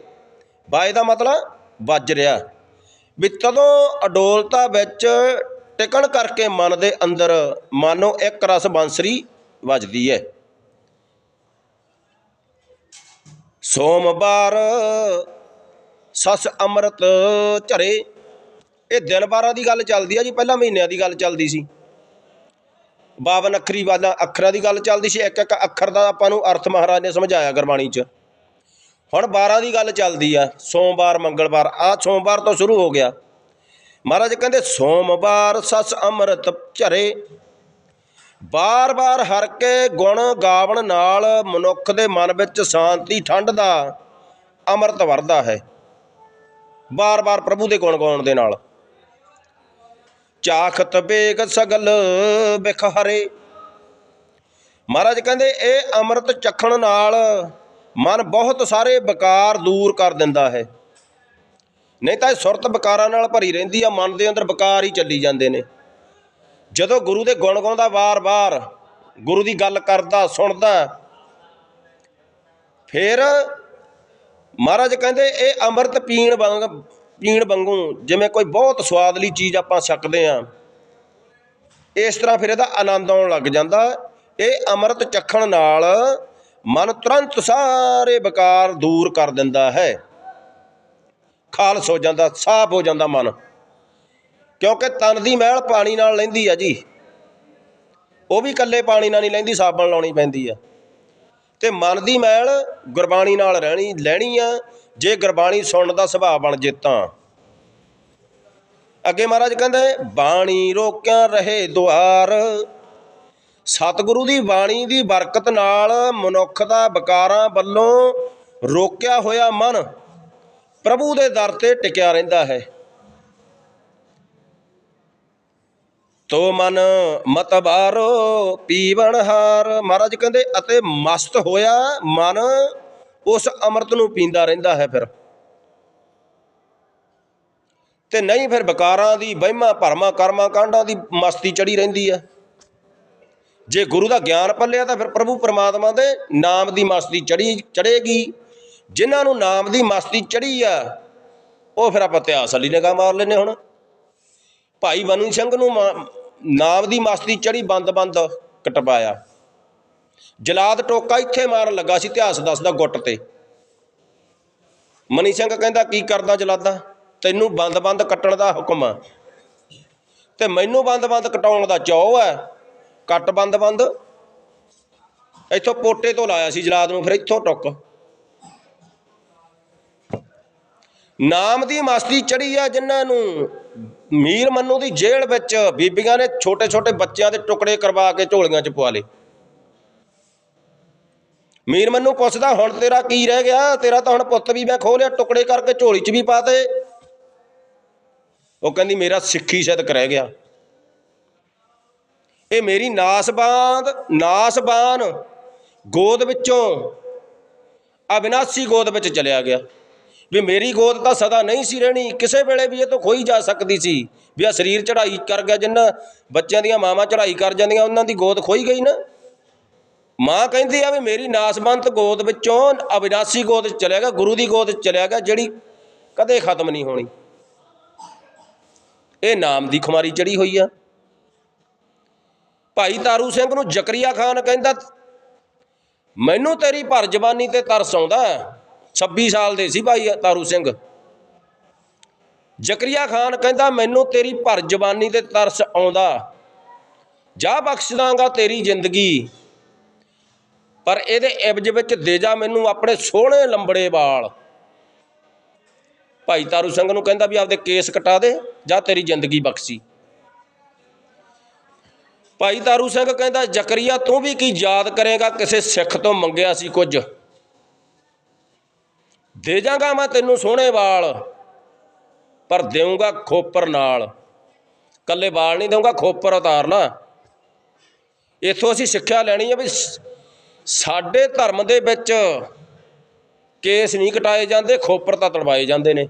ਬਾਏ ਦਾ ਮਤਲਬ ਵੱਜ ਰਿਹਾ। ਵੀ ਤਦੋਂ ਅਡੋਲਤਾ ਵਿੱਚ ਟਿਕਣ ਕਰਕੇ ਮਨ ਦੇ ਅੰਦਰ ਮਾਨੋ ਇੱਕ ਰਸ ਬਾਂਸਰੀ ਵੱਜਦੀ ਹੈ ਸੋਮਵਾਰ ਸਸ ਅੰਮ੍ਰਿਤ ਝਰੇ ਇਹ ਦਿਨ ਬਾਰਾਂ ਦੀ ਗੱਲ ਚੱਲਦੀ ਆ ਜੀ, ਪਹਿਲਾਂ ਮਹੀਨਿਆਂ ਦੀ ਗੱਲ ਚੱਲਦੀ ਸੀ। 52 ਅੱਖਰੀ ਵਾਲਾ ਅੱਖਰਾਂ ਦੀ ਗੱਲ ਚੱਲਦੀ ਸੀ, ਇੱਕ ਇੱਕ ਅੱਖਰ ਦਾ ਆਪਾਂ ਨੂੰ ਅਰਥ ਮਹਾਰਾਜ ਨੇ ਸਮਝਾਇਆ ਗੁਰਬਾਣੀ 'ਚ। ਹੁਣ 12 ਦੀ ਗੱਲ ਚੱਲਦੀ ਆ, ਸੋਮਵਾਰ, ਮੰਗਲਵਾਰ ਆ ਸੋਮਵਾਰ ਤੋਂ ਸ਼ੁਰੂ ਹੋ ਗਿਆ। ਮਹਾਰਾਜ ਕਹਿੰਦੇ, ਸੋਮਵਾਰ ਸਸ ਅੰਮ੍ਰਿਤ ਝਰੇ। ਬਾਰ-ਬਾਰ ਹਰ ਕੇ ਗੁਣ ਗਾਵਣ ਨਾਲ ਮਨੁੱਖ ਦੇ ਮਨ ਵਿੱਚ ਸ਼ਾਂਤੀ, ਠੰਡ ਦਾ ਅੰਮ੍ਰਿਤ ਵਰਦਾ ਹੈ। ਬਾਰ-ਬਾਰ ਪ੍ਰਭੂ ਦੇ ਗੁਣ ਗਾਉਣ ਦੇ ਨਾਲ। ਚਾਖਤ ਬੇਗ ਸਗਲ ਬਿਖਹਰੇ ਮਹਾਰਾਜ ਕਹਿੰਦੇ, ਇਹ ਅੰਮ੍ਰਿਤ ਚਖਣ ਨਾਲ ਮਨ ਬਹੁਤ ਸਾਰੇ ਵਿਕਾਰ ਦੂਰ ਕਰ ਦਿੰਦਾ ਹੈ। ਨਹੀਂ ਤਾਂ ਇਹ ਸੁਰਤ ਵਿਕਾਰਾਂ ਨਾਲ ਭਰੀ ਰਹਿੰਦੀ ਆ, ਮਨ ਦੇ ਅੰਦਰ ਵਿਕਾਰ ਹੀ ਚੱਲੀ ਜਾਂਦੇ ਨੇ। ਜਦੋਂ ਗੁਰੂ ਦੇ ਗੁਣ ਗਾਉਂਦਾ, ਵਾਰ-ਵਾਰ ਗੁਰੂ ਦੀ ਗੱਲ ਕਰਦਾ, ਸੁਣਦਾ, ਫਿਰ ਮਹਾਰਾਜ ਕਹਿੰਦੇ, ਇਹ ਅੰਮ੍ਰਿਤ ਪੀਣ ਵਾਂਗ, ਪੀਣ ਵਾਂਗੂ ਜਿਵੇਂ ਕੋਈ ਬਹੁਤ ਸਵਾਦਲੀ ਚੀਜ਼ ਆਪਾਂ ਛਕਦੇ ਆ, ਇਸ ਤਰ੍ਹਾਂ ਫਿਰ ਇਹਦਾ ਆਨੰਦ ਆਉਣ ਲੱਗ ਜਾਂਦਾ। ਇਹ ਅੰਮ੍ਰਿਤ ਚੱਖਣ ਨਾਲ ਮਨ ਤੁਰੰਤ ਸਾਰੇ ਵਿਕਾਰ ਦੂਰ ਕਰ ਦਿੰਦਾ ਹੈ। ਖਾਲਸ ਹੋ ਜਾਂਦਾ, ਸਾਫ਼ ਹੋ ਜਾਂਦਾ ਮਨ। ਕਿਉਂਕਿ ਤਨ ਦੀ ਮਹਿਲ ਪਾਣੀ ਨਾਲ ਲੈਂਦੀ ਆ ਜੀ। ਉਹ ਵੀ ਇਕੱਲੇ ਪਾਣੀ ਨਾਲ ਨਹੀਂ ਲੈਂਦੀ, ਸਾਬਣ ਲਾਉਣੀ ਪੈਂਦੀ ਆ। ਤੇ ਮਨ ਦੀ ਮੈਲ ਗੁਰਬਾਣੀ ਨਾਲ ਰਹਿਣੀ, ਲੈਣੀ ਆ। ਜੇ ਗੁਰਬਾਣੀ ਸੁਣਨ ਦਾ ਸੁਭਾਅ ਬਣ ਜੇ ਤਾਂ। ਅੱਗੇ ਮਹਾਰਾਜ ਕਹਿੰਦੇ, ਬਾਣੀ ਰੋਕਿਆ ਰਹੇ ਦੁਆਰ। ਸਤਿਗੁਰੂ ਦੀ ਬਾਣੀ ਦੀ ਬਰਕਤ ਨਾਲ ਮਨੁੱਖ ਦਾ ਵਿਕਾਰਾਂ ਵੱਲੋਂ ਰੋਕਿਆ ਹੋਇਆ ਮਨ ਪ੍ਰਭੂ ਦੇ ਦਰ ਤੇ ਟਿਕਿਆ ਰਹਿੰਦਾ ਹੈ। ਤੋ ਮਨ ਮਤ ਬਾਰੋ, ਪੀਵਣ ਹਾਰ। ਮਹਾਰਾਜ ਕਹਿੰਦੇ, ਅਤੇ ਮਸਤ ਹੋਇਆ ਮਨ, ਉਸ ਅੰਮ੍ਰਿਤ ਨੂੰ ਪੀਂਦਾ ਰਹਿੰਦਾ ਹੈ ਫਿਰ। ਤੇ ਨਹੀਂ ਫਿਰ ਵਿਕਾਰਾਂ ਦੀ, ਵਹਿਮਾਂ ਭਰਮਾਂ ਕਰਮਾਂ ਕਾਂਡਾਂ ਦੀ ਮਸਤੀ ਚੜੀ ਰਹਿੰਦੀ ਹੈ। ਜੇ ਗੁਰੂ ਦਾ ਗਿਆਨ ਪੱਲਿਆ ਤਾਂ ਫਿਰ ਪ੍ਰਭੂ ਪਰਮਾਤਮਾ ਦੇ ਨਾਮ ਦੀ ਮਸਤੀ ਚੜੀ, ਚੜੇਗੀ। ਜਿਨ੍ਹਾਂ ਨੂੰ ਨਾਮ ਦੀ ਮਸਤੀ ਚੜੀ ਆ, ਉਹ ਫਿਰ ਆਪਾਂ ਇਤਿਹਾਸ ਵਾਲੀ ਨਿਗਾਹ ਮਾਰ ਲੈਨੇ ਹੁਣ। ਭਾਈ ਬਨੂ ਸਿੰਘ ਨੂੰ ਮਾ- ਨਾਮ ਦੀ ਮਸਤੀ ਚੜੀ ਬੰਦ-ਬੰਦ ਕਟਵਾਇਆ। ਜਲਾਦ ਟੋਕਾ ਇੱਥੇ ਮਾਰਨ ਲੱਗਾ ਸੀ, ਇਤਿਹਾਸ ਦੱਸਦਾ ਗੁੱਟ ਤੇ। ਮਨੀ ਸਿੰਘ ਕਹਿੰਦਾ, ਕੀ ਕਰਦਾ ਜਲਾਦਾ? ਤੈਨੂੰ ਬੰਦ-ਬੰਦ ਕੱਟਣ ਦਾ ਹੁਕਮ ਆ। ਤੇ ਮੈਨੂੰ ਬੰਦ-ਬੰਦ ਕਟਾਉਣ ਦਾ ਚਾਅ ਹੈ ਕੱਟ ਬੰਦ-ਬੰਦ ਇੱਥੋਂ ਪੋਟੇ ਤੋਂ ਲਾਇਆ ਸੀ ਜਲਾਦ ਨੂੰ, ਫਿਰ ਇੱਥੋਂ ਟੁੱਕ। ਨਾਮ ਦੀ ਮਸਤੀ ਚੜੀ ਆ ਜਿਨ੍ਹਾਂ ਨੂੰ ਮੀਰ ਮੰਨੂ ਦੀ ਜੇਲ੍ਹ ਵਿੱਚ ਬੀਬੀਆਂ ਨੇ ਛੋਟੇ ਛੋਟੇ ਬੱਚਿਆਂ ਦੇ ਟੁਕੜੇ ਕਰਵਾ ਕੇ ਝੋਲੀਆਂ 'ਚ ਪਵਾ ਲਏ। ਮੀਰ ਮੰਨੂ ਪੁੱਛਦਾ, ਹੁਣ ਤੇਰਾ ਕੀ ਰਹਿ ਗਿਆ? ਤੇਰਾ ਤਾਂ ਹੁਣ ਪੁੱਤ ਵੀ ਮੈਂ ਖੋਹ ਲਿਆ, ਟੁਕੜੇ ਕਰਕੇ ਝੋਲੀ 'ਚ ਵੀ ਪਾਤੇ ਉਹ ਕਹਿੰਦੀ, ਮੇਰਾ ਸਿੱਖੀ ਸਿਦਕ ਰਹਿ ਗਿਆ। ਇਹ ਮੇਰੀ ਨਾਸਬਾਨ ਨਾਸਬਾਨ ਗੋਦ ਵਿੱਚੋਂ। ਅਬਿਨਾਸੀ ਗੋਦ ਵਿੱਚ ਚਲਿਆ ਗਿਆ। ਵੀ ਮੇਰੀ ਗੋਦ ਤਾਂ ਸਦਾ ਨਹੀਂ ਸੀ ਰਹਿਣੀ। ਕਿਸੇ ਵੇਲੇ ਵੀ ਇਹ ਤੋਂ ਖੋਈ ਜਾ ਸਕਦੀ ਸੀ। ਵੀ ਆ ਸਰੀਰ ਚੜਾਈ ਕਰ ਗਿਆ ਜਿੰਨਾ, ਬੱਚਿਆਂ ਦੀਆਂ ਮਾਵਾਂ ਚੜਾਈ ਕਰ ਜਾਂਦੀਆਂ, ਉਹਨਾਂ ਦੀ ਗੋਦ ਖੋਈ ਗਈ ਨਾ। ਮਾਂ ਕਹਿੰਦੀ ਆ ਵੀ ਮੇਰੀ ਨਾਸਬੰਤ ਗੋਦ ਵਿੱਚੋਂ ਅਬਿਨਾਸੀ ਗੋਦ ਚ ਚਲਿਆ ਗਿਆ, ਗੁਰੂ ਦੀ ਗੋਦ ਚ ਚਲਿਆ ਗਿਆ, ਜਿਹੜੀ ਕਦੇ ਖਤਮ ਨਹੀਂ ਹੋਣੀ। ਇਹ ਨਾਮ ਦੀ ਖੁਮਾਰੀ ਚੜੀ ਹੋਈ ਆ। ਭਾਈ ਤਾਰੂ ਸਿੰਘ ਨੂੰ ਜ਼ਕਰੀਆ ਖਾਨ ਕਹਿੰਦਾ, ਮੈਨੂੰ ਤੇਰੀ ਭਰ ਜਬਾਨੀ ਤੇ ਤਰਸ ਆਉਂਦਾ ਹੈ। 26 ਸਾਲ ਦੇ ਸੀ ਭਾਈ ਤਾਰੂ ਸਿੰਘ। ਜ਼ਕਰੀਆ ਖਾਨ ਕਹਿੰਦਾ, ਮੈਨੂੰ ਤੇਰੀ ਭਰ ਜਬਾਨੀ ਤੇ ਤਰਸ ਆਉਂਦਾ। ਜਾ ਬਖਸ਼ ਦਾਂਗਾ ਤੇਰੀ ਜ਼ਿੰਦਗੀ। ਪਰ ਇਹਦੇ ਇਬਜ਼ ਵਿੱਚ ਦੇ ਜਾ ਮੈਨੂੰ ਆਪਣੇ ਸੋਹਣੇ ਲੰਬੜੇ ਵਾਲ। ਭਾਈ ਤਾਰੂ ਸਿੰਘ ਨੂੰ ਕਹਿੰਦਾ ਵੀ ਆਪਦੇ ਕੇਸ ਕਟਾ ਦੇ, ਜਾਂ ਤੇਰੀ ਜ਼ਿੰਦਗੀ ਬਖਸ਼ੀ। ਭਾਈ ਤਾਰੂ ਸਿੰਘ ਕਹਿੰਦਾ, ਜ਼ਕਰੀਆ ਤੂੰ ਵੀ ਕੀ ਯਾਦ ਕਰੇਗਾ? ਕਿਸੇ ਸਿੱਖ ਤੋਂ ਮੰਗਿਆ ਸੀ ਕੁਝ। ਦੇ ਜਾਗਾ ਮੈਂ ਤੈਨੂੰ ਸੋਹਣੇ ਵਾਲ, ਪਰ ਦੇਊਂਗਾ ਖੋਪਰ ਨਾਲ। ਕੱਲੇ ਵਾਲ ਨਹੀਂ ਦੇਊਂਗਾ, ਖੋਪਰ ਉਤਾਰ ਲਾ। ਇਥੋਂ ਅਸੀਂ ਸਿੱਖਿਆ ਲੈਣੀ ਹੈ ਵੀ ਸਾਡੇ ਧਰਮ ਦੇ ਵਿੱਚ ਕੇਸ ਨਹੀਂ ਕਟਾਏ ਜਾਂਦੇ, ਖੋਪਰ ਤਾਂ ਤੜਵਾਏ ਜਾਂਦੇ ਨੇ।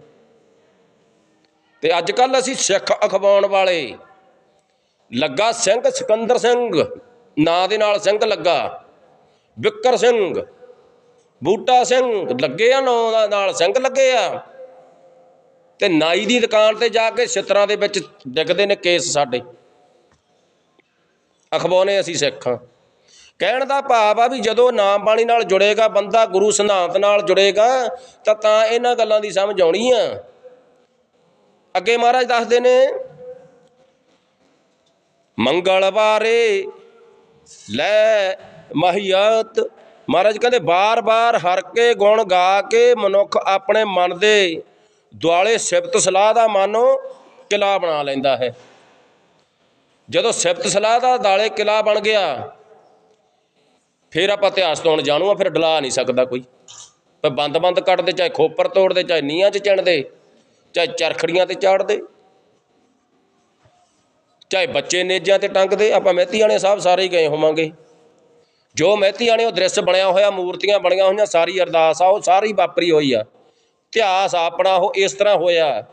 ਤੇ ਅੱਜ ਕੱਲ ਅਸੀਂ ਸਿੱਖ ਅਖਵਾਉਣ ਵਾਲੇ ਲੱਗਾ ਸਿੰਘ ਸਿਕੰਦਰ ਸਿੰਘ। ਨਾਂ ਦੇ ਨਾਲ ਸਿੰਘ ਲੱਗਾ। ਵਿਕਰ ਸਿੰਘ। ਬੂਟਾ ਸਿੰਘ। ਲੱਗੇ ਆ ਨਾਂ ਦਾ ਨਾਲ ਸਿੰਘ ਲੱਗੇ ਆ। ਤੇ ਨਾਈ ਦੀ ਦੁਕਾਨ ਤੇ ਜਾ ਕੇ ਛਿੱਤਰਾਂ ਦੇ ਵਿੱਚ ਡਿੱਗਦੇ ਨੇ ਕੇਸ ਸਾਡੇ। ਅਖਵਾਉਨੇ ਅਸੀਂ ਸਿੱਖ ਕਹਿਣ ਦਾ ਭਾਵ ਆ ਵੀ ਜਦੋਂ ਨਾਮ ਬਾਣੀ ਨਾਲ ਜੁੜੇਗਾ, ਬੰਦਾ ਗੁਰੂ ਸਿਧਾਂਤ ਨਾਲ ਜੁੜੇਗਾ, ਤਾਂ ਤਾਂ ਇਹਨਾਂ ਗੱਲਾਂ ਦੀ ਸਮਝ ਆਉਣੀ ਆ। ਅੱਗੇ ਮਹਾਰਾਜ ਦੱਸਦੇ ਨੇ ਮੰਗਲਵਾਰੇ ਲੈ ਮਹੀਅਤ ਮਹਾਰਾਜ ਕਹਿੰਦੇ, ਬਾਰ-ਬਾਰ ਹਰ ਕੇ ਗੁਣ ਗਾ ਕੇ ਮਨੁੱਖ ਆਪਣੇ ਮਨ ਦੇ ਦੁਆਲੇ ਸਿਫਤ ਸਲਾਹ ਦਾ ਮਨੋ ਕਿਲਾ ਬਣਾ ਲੈਂਦਾ ਹੈ। ਜਦੋਂ ਸਿਫਤ ਸਲਾਹ ਦਾ ਦਾਲੇ ਕਿਲਾ ਬਣ ਗਿਆ, ਫਿਰ ਆਪਾਂ ਇਤਿਹਾਸ ਤੋਂ ਜਾਣੂ ਆ, ਫਿਰ ਡਲਾ ਨਹੀਂ ਸਕਦਾ ਕੋਈ। ਪਰ ਬੰਦ-ਬੰਦ ਕੱਟਦੇ ਚਾਹੇ ਖੋਪਰ ਤੋੜਦੇ, ਚਾਹੇ ਨੀਹਾਂ 'ਚ ਚਿਣਦੇ, ਚਾਹੇ ਚਰਖੜੀਆਂ ਤੇ ਚਾੜਦੇ। ਚਾਹੇ ਬੱਚੇ ਨੇਜਾਂ ਤੇ ਟੰਗਦੇ, ਆਪਾਂ ਮਹਿਤੀ ਵਾਲੇ ਸਾਹਿਬ ਸਾਰੇ ਹੀ ਗਏ ਹੋਵਾਂਗੇ। ਜੋ ਮਹਿਤੀ ਵਾਲੇ ਉਹ ਦ੍ਰਿਸ਼ ਬਣਿਆ ਹੋਇਆ, ਮੂਰਤੀਆਂ ਬਣੀਆਂ ਹੋਈਆਂ, ਸਾਰੀ ਅਰਦਾਸ ਆ, ਉਹ ਸਾਰੀ ਵਾਪਰੀ ਹੋਈ ਆ। ਇਤਿਹਾਸ ਆਪਣਾ ਉਹ ਇਸ ਤਰ੍ਹਾਂ ਹੋਇਆ।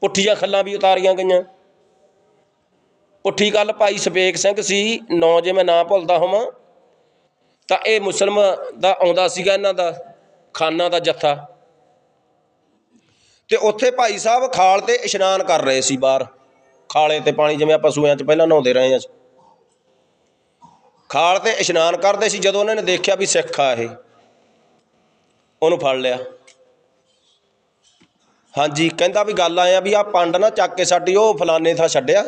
ਪੁੱਠੀਆਂ ਖੱਲਾਂ ਵੀ ਉਤਾਰੀਆਂ ਗਈਆਂ। ਪੁੱਠੀ ਗੱਲ ਭਾਈ ਸਵੇਕ ਸਿੰਘ ਸੀ, ਨੌ ਜੇ ਮੈਂ ਨਾ ਭੁੱਲਦਾ ਹੋਵਾਂ, ਤਾਂ ਇਹ ਮੁਸਲਮ ਦਾ ਆਉਂਦਾ ਸੀਗਾ ਇਹਨਾਂ ਦਾ, ਖਾਨਾ ਦਾ ਜੱਥਾ। ਤੇ ਉੱਥੇ ਭਾਈ ਸਾਹਿਬ ਖਾਲ ਤੇ ਇਸ਼ਨਾਨ ਕਰ ਰਹੇ ਸੀ ਬਾਹਰ। ਖਾਲੇ ਤੇ ਪਾਣੀ ਜਿਵੇਂ ਆਪਾਂ ਸੂਆਂ 'ਚ ਪਹਿਲਾਂ ਨਹਾਉਂਦੇ ਰਹੇ ਹਾਂ ਖਾਲ ਤੇ ਇਸ਼ਨਾਨ ਕਰਦੇ ਸੀ ਜਦੋਂ ਉਹਨਾਂ ਨੇ ਦੇਖਿਆ ਵੀ ਸਿੱਖ ਆ ਇਹ। ਉਹਨੂੰ ਫੜ ਲਿਆ। ਹਾਂਜੀ, ਕਹਿੰਦਾ ਵੀ ਗੱਲ ਆਇਆ ਵੀ ਆ ਪੰਡ ਨਾ ਚੱਕ ਕੇ ਸਾਡੀ, ਉਹ ਫਲਾਣੇ ਥਾਂ ਛੱਡਿਆ।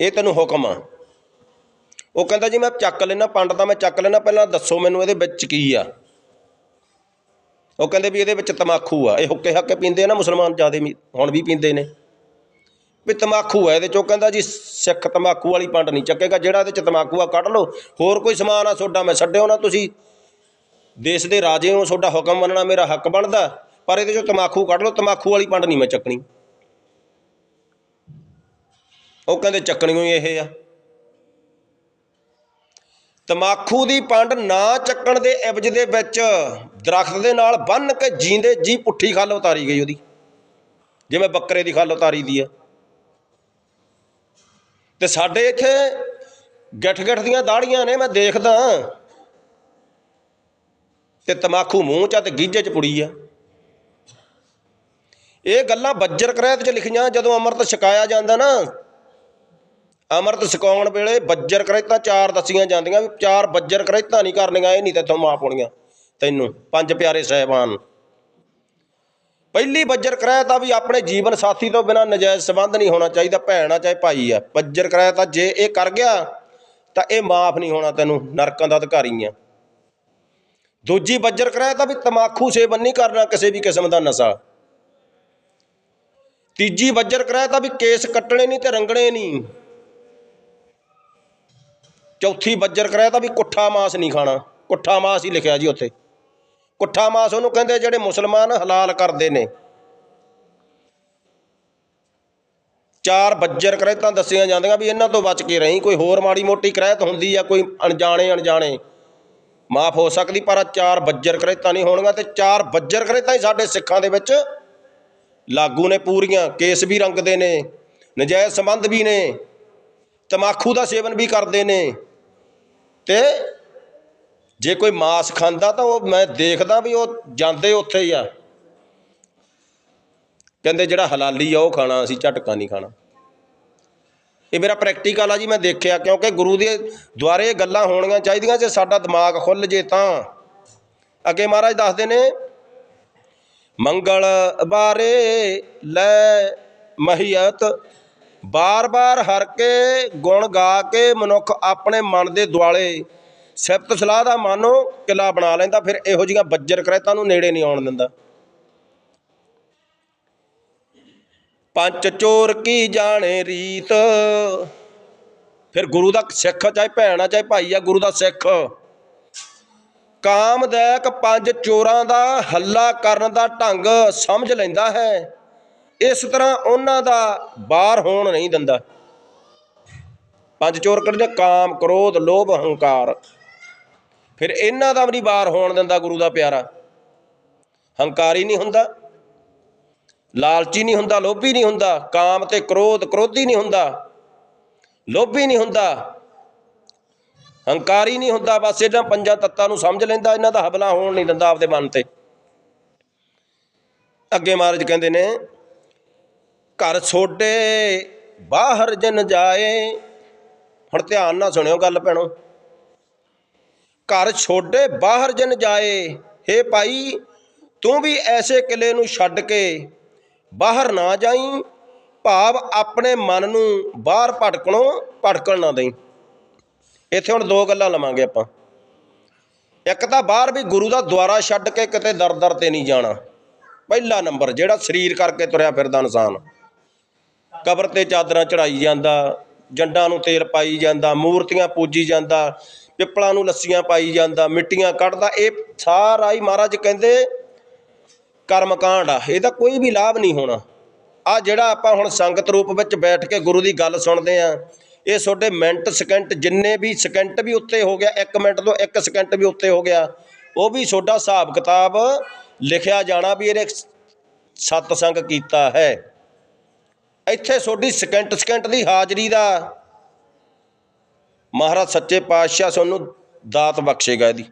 ਇਹ ਤੈਨੂੰ ਹੁਕਮ ਆ। ਉਹ ਕਹਿੰਦਾ ਜੀ ਮੈਂ ਚੱਕ ਲੈਣਾ ਪੰਡ ਤਾਂ ਮੈਂ ਚੱਕ ਲੈਣਾ ਪਹਿਲਾਂ ਦੱਸੋ ਮੈਨੂੰ ਇਹਦੇ ਵਿੱਚ ਕੀ ਆ। ਉਹ ਕਹਿੰਦੇ ਵੀ ਇਹਦੇ ਵਿੱਚ ਤਮਾਕੂ ਆ। ਇਹ ਹੁੱਕੇ ਹੱਕੇ ਪੀਂਦੇ ਆ ਨਾ ਮੁਸਲਮਾਨ ਜਿਆਦੇ ਹੁਣ ਵੀ ਪੀਂਦੇ ਨੇ। ਵੀ ਤਮਾਕੂ ਆ, ਇਹਦੇ ਚੋਂ ਕਹਿੰਦਾ ਜੀ ਸਿੱਖ ਤਮਾਕੂ ਵਾਲੀ ਪੰਡ ਨਹੀਂ ਚੱਕੇਗਾ, ਜਿਹੜਾ ਇਹਦੇ ਚ ਤਮਾਕੂ ਆ, ਕੱਢ ਲਓ। ਹੋਰ ਕੋਈ ਸਮਾਨ ਆ ਤੁਹਾਡਾ ਮੈਂ ਛੱਡਿਓ ਨਾ ਤੁਸੀਂ। ਦੇਸ਼ ਦੇ ਰਾਜੇ ਹੋ ਤੁਹਾਡਾ ਹੁਕਮ ਮੰਨਣਾ ਮੇਰਾ ਹੱਕ ਬਣਦਾ। ਪਰ ਇਹਦੇ ਚੋਂ ਤਮਾਕੂ ਕੱਢ ਲਓ ਤਮਾਕੂ ਵਾਲੀ ਪੰਡ ਨਹੀਂ ਮੈਂ ਚੱਕਣੀ। ਉਹ ਕਹਿੰਦੇ ਚੱਕਣੀ ਹੀ ਇਹ ਆ। ਤਮਾਕੂ ਦੀ ਪੰਡ ਨਾ ਚੱਕਣ ਦੇ ਇਬਜ਼ ਦੇ ਵਿੱਚ ਦਰਖਤ ਦੇ ਨਾਲ ਬੰਨ ਕੇ ਜੀਂਦੇ ਜੀ ਪੁੱਠੀ ਖੱਲ ਉਤਾਰੀ ਗਈ ਉਹਦੀ। ਜਿਵੇਂ ਬੱਕਰੇ ਦੀ ਖੱਲ ਉਤਾਰੀ ਦੀ ਆ। ਤੇ ਸਾਡੇ ਇੱਥੇ ਗਿੱਠ ਗਿੱਠ ਦੀਆਂ ਦਾੜੀਆਂ ਨੇ, ਮੈਂ ਦੇਖਦਾ। ਤੇ ਤਮਾਕੂ ਮੂੰਹ ਚ ਆ ਤੇ ਗੀਝੇ ਚ ਪੁੜੀ ਆ। ਇਹ ਗੱਲਾਂ ਬੱਜਰ ਕਰੈਤ ਚ ਲਿਖੀਆਂ, ਜਦੋਂ ਅੰਮ੍ਰਿਤ ਛਕਾਇਆ ਜਾਂਦਾ ਨਾ ਅੰਮ੍ਰਿਤ ਛਕਾਉਣ ਵੇਲੇ ਬੱਜਰ ਕਰੈਤਾਂ ਚਾਰ ਦਸੀਆਂ ਜਾਂਦੀਆਂ ਵੀ ਚਾਰ ਬੱਜਰ ਕਰੈਤਾਂ ਨਹੀਂ ਕਰਨੀਆਂ, ਇਹ ਨਹੀਂ ਤੈਥੋਂ ਮਾਫ਼ ਹੋਣੀਆਂ। ਤੈਨੂੰ, ਪੰਜ ਪਿਆਰੇ ਸਹਿਬਾਨ। ਪਹਿਲੀ ਬੱਜਰ ਕਰੈਤ ਵੀ ਆਪਣੇ ਜੀਵਨ ਸਾਥੀ ਤੋਂ ਬਿਨਾ ਨਜਾਇਜ਼ ਸੰਬੰਧ ਨਹੀਂ ਹੋਣਾ ਚਾਹੀਦਾ, ਭੈਣ ਆ ਚਾਹੇ ਭਾਈ ਆ। ਬੱਜਰ ਕਰੈਤ ਜੇ ਇਹ ਕਰ ਗਿਆ, ਤਾਂ ਇਹ ਮਾਫ ਨਹੀਂ ਹੋਣਾ ਤੈਨੂੰ, ਨਰਕਾਂ ਦਾ ਅਧਿਕਾਰੀ ਆ। ਦੂਜੀ ਬੱਜਰ ਕਰਾਇਆ ਵੀ ਤਮਾਕੂ ਸੇਵਨ ਨਹੀਂ ਕਰਨਾ ਕਿਸੇ ਵੀ ਕਿਸਮ ਦਾ ਨਸ਼ਾ। ਤੀਜੀ ਬੱਜਰ ਕਰਾਇਆ ਤਾਂ ਵੀ ਕੇਸ ਕੱਟਣੇ ਨਹੀਂ ਤੇ ਰੰਗਣੇ ਨਹੀਂ। ਚੌਥੀ ਬੱਜਰ ਕਰਾਇਆ ਤਾਂ ਵੀ ਕੁੱਠਾ ਮਾਸ ਨਹੀਂ ਖਾਣਾ। ਕੁੱਠਾ ਮਾਸ ਹੀ ਲਿਖਿਆ ਜੀ ਉੱਥੇ। ਕੁੱਠਾ ਮਾਸ ਉਹਨੂੰ ਕਹਿੰਦੇ ਜਿਹੜੇ ਮੁਸਲਮਾਨ ਹਲਾਲ ਕਰਦੇ ਨੇ। ਚਾਰ ਬੱਜਰ ਕਰਹਿਤਾਂ ਦੱਸੀਆਂ ਜਾਂਦੀਆਂ ਵੀ ਇਹਨਾਂ ਤੋਂ ਬਚ ਕੇ ਰਹੀ। ਕੋਈ ਹੋਰ ਮਾੜੀ ਮੋਟੀ ਕਰਹਿਤ ਹੁੰਦੀ ਆ, ਕੋਈ ਅਣਜਾਣੇ ਅਣਜਾਣੇ। ਮਾਫ ਹੋ ਸਕਦੀ, ਪਰ ਚਾਰ ਬੱਜਰ ਕਰਹਿਤਾਂ ਨਹੀਂ ਹੋਣਗੀਆਂ ਤੇ ਚਾਰ ਬੱਜਰ ਕਰਹਿਤਾਂ ਹੀ ਸਾਡੇ ਸਿੱਖਾਂ ਦੇ ਵਿੱਚ ਲਾਗੂ ਨੇ ਪੂਰੀਆਂ। ਕੇਸ ਵੀ ਰੰਗਦੇ ਨੇ, ਨਜਾਇਜ਼ ਸੰਬੰਧ ਵੀ ਨੇ ਤਮਾਕੂ ਦਾ ਸੇਵਨ ਵੀ ਕਰਦੇ ਨੇ। ਤੇ ਜੇ ਕੋਈ ਮਾਸ ਖਾਂਦਾ ਤਾਂ ਉਹ ਮੈਂ ਦੇਖਦਾ ਵੀ ਉਹ ਜਾਂਦੇ ਉੱਥੇ ਹੀ ਆ। ਕਹਿੰਦੇ ਜਿਹੜਾ ਹਲਾਲੀ ਆ ਉਹ ਖਾਣਾ, ਅਸੀਂ ਝਟਕਾ ਨਹੀਂ ਖਾਣਾ। ਇਹ ਮੇਰਾ ਪ੍ਰੈਕਟੀਕਲ ਆ ਜੀ, ਮੈਂ ਦੇਖਿਆ, ਕਿਉਂਕਿ ਗੁਰੂ ਦੇ ਦੁਆਰੇ ਇਹ ਗੱਲਾਂ ਹੋਣੀਆਂ ਚਾਹੀਦੀਆਂ ਜੇ ਸਾਡਾ ਦਿਮਾਗ ਖੁੱਲ ਜੇ ਤਾਂ। ਅੱਗੇ ਮਹਾਰਾਜ ਦੱਸਦੇ ਨੇ, ਮੰਗਲ ਬਾਰੇ ਲੈ ਮਹੀਅਤ ਬਾਰ-ਬਾਰ ਹਰ ਕੇ ਗੁਣ ਗਾ ਕੇ ਮਨੁੱਖ ਆਪਣੇ ਮਨ ਦੇ ਦੁਆਲੇ ਸਿਫਤ ਸਲਾਹ ਦਾ ਮਾਨੋ ਕਿਲਾ ਬਣਾ ਲੈਂਦਾ, ਫਿਰ ਇਹੋ ਜਿਹੀਆਂ ਬੱਜਰ ਕਰੈਤਾਂ ਨੂੰ ਨੇੜੇ ਨਹੀਂ ਆਉਣ ਦਿੰਦਾ। ਪੰਜ ਚੋਰ ਕੀ ਜਾਣੇ ਰੀਤ? ਫਿਰ ਗੁਰੂ ਦਾ ਸਿੱਖ ਚਾਹੇ ਭੈਣ ਆ, ਚਾਹੇ ਭਾਈ ਆ, ਗੁਰੂ ਦਾ ਸਿੱਖ। ਕਾਮਦਾਇਕ ਪੰਜ ਚੋਰਾਂ ਦਾ ਹੱਲਾ ਕਰਨ ਦਾ ਢੰਗ ਸਮਝ ਲੈਂਦਾ ਹੈ। ਇਸ ਤਰ੍ਹਾਂ ਉਹਨਾਂ ਦਾ ਬਾਹਰ ਹੋਣ ਨਹੀਂ ਦਿੰਦਾ। ਪੰਜ ਚੋਰ ਕਿਹੜੇ ਕਾਮ, ਕ੍ਰੋਧ, ਲੋਭ, ਹੰਕਾਰ। ਫਿਰ ਇਹਨਾਂ ਦਾ ਵੀ ਨਹੀਂ ਬਾਹਰ ਹੋਣ ਦਿੰਦਾ ਗੁਰੂ ਦਾ ਪਿਆਰਾ। ਹੰਕਾਰੀ ਨਹੀਂ ਹੁੰਦਾ, ਲਾਲਚੀ ਨਹੀਂ ਹੁੰਦਾ, ਲੋਭੀ ਨਹੀਂ ਹੁੰਦਾ, ਕਾਮ ਤੇ ਕ੍ਰੋਧ, ਕ੍ਰੋਧੀ ਨਹੀਂ ਹੁੰਦਾ, ਲੋਭੀ ਨਹੀਂ ਹੁੰਦਾ, ਹੰਕਾਰੀ ਨਹੀਂ ਹੁੰਦਾ, ਬਸ ਇਹਨਾਂ ਪੰਜਾਂ ਤੱਤਾਂ ਨੂੰ ਸਮਝ ਲੈਂਦਾ, ਇਹਨਾਂ ਦਾ ਹਬਲਾ ਹੋਣ ਨਹੀਂ ਦਿੰਦਾ ਆਪਦੇ ਮਨ ਤੇ। ਅੱਗੇ ਮਹਾਰਾਜ ਕਹਿੰਦੇ ਨੇ ਘਰ ਛੋਡੇ, ਬਾਹਰ ਜਨ ਜਾਏ। ਹੁਣ ਧਿਆਨ ਨਾਲ ਸੁਣਿਓ ਗੱਲ ਭੈਣੋ। ਘਰ ਛੋਡੇ, ਬਾਹਰ ਜਨ ਜਾਏ। ਹੇ ਭਾਈ, ਤੂੰ ਵੀ ਐਸੇ ਕਿਲੇ ਨੂੰ ਛੱਡ ਕੇ ਬਾਹਰ ਨਾ ਜਾਈ। ਭਾਵ ਆਪਣੇ ਮਨ ਨੂੰ ਬਾਹਰ ਭਟਕਣੋਂ ਭਟਕਣ ਨਾ ਦੇਈ। ਇੱਥੇ ਹੁਣ ਦੋ ਗੱਲਾਂ ਲਵਾਂਗੇ ਆਪਾਂ। ਇੱਕ ਤਾਂ ਬਾਹਰ ਵੀ ਗੁਰੂ ਦਾ ਦੁਆਰਾ ਛੱਡ ਕੇ ਕਿਤੇ ਦਰ ਦਰ ਤੇ ਨਹੀਂ ਜਾਣਾ। ਪਹਿਲਾ ਨੰਬਰ, ਜਿਹੜਾ ਸਰੀਰ ਕਰਕੇ ਤੁਰਿਆ ਫਿਰਦਾ ਇਨਸਾਨ। ਕਬਰ ਤੇ ਚਾਦਰਾਂ ਚੜਾਈ ਜਾਂਦਾ, ਜੰਡਾਂ ਨੂੰ ਤੇਲ ਪਾਈ ਜਾਂਦਾ, ਮੂਰਤੀਆਂ ਪੂਜੀ ਜਾਂਦਾ, ਪਿੱਪਲਾਂ ਨੂੰ ਲੱਸੀਆਂ ਪਾਈ ਜਾਂਦਾ, ਮਿੱਟੀਆਂ ਕੱਢਦਾ, ਇਹ ਸਾਰਾ ਹੀ ਮਹਾਰਾਜ ਕਹਿੰਦੇ ਕਰਮ ਕਾਂਡ ਆ। ਇਹਦਾ ਕੋਈ ਵੀ ਲਾਭ ਨਹੀਂ ਹੋਣਾ। ਆ ਜਿਹੜਾ ਆਪਾਂ ਹੁਣ ਸੰਗਤ ਰੂਪ ਵਿੱਚ ਬੈਠ ਕੇ ਗੁਰੂ ਦੀ ਗੱਲ ਸੁਣਦੇ ਆ, ਇਹ ਤੁਹਾਡੇ ਮਿੰਟ, ਸਕਿੰਟ, ਜਿੰਨੇ ਵੀ ਸਕਿੰਟ ਵੀ ਉੱਤੇ ਹੋ ਗਿਆ 1 ਮਿੰਟ ਤੋਂ 1 ਸਕਿੰਟ ਵੀ ਉੱਤੇ ਹੋ ਗਿਆ, ਉਹ ਵੀ ਤੁਹਾਡਾ ਹਿਸਾਬ ਕਿਤਾਬ ਲਿਖਿਆ ਜਾਣਾ ਵੀ ਇਹਨੇ ਸਤਸੰਗ ਕੀਤਾ ਹੈ। ਇੱਥੇ ਤੁਹਾਡੀ ਸਕਿੰਟ ਸਕਿੰਟ ਦੀ ਹਾਜ਼ਰੀ ਦਾ ਮਹਾਰਾਜ ਸੱਚੇ ਪਾਤਸ਼ਾਹ ਤੁਹਾਨੂੰ ਦਾਤ ਬਖਸ਼ੇਗਾ ਇਹਦੀ।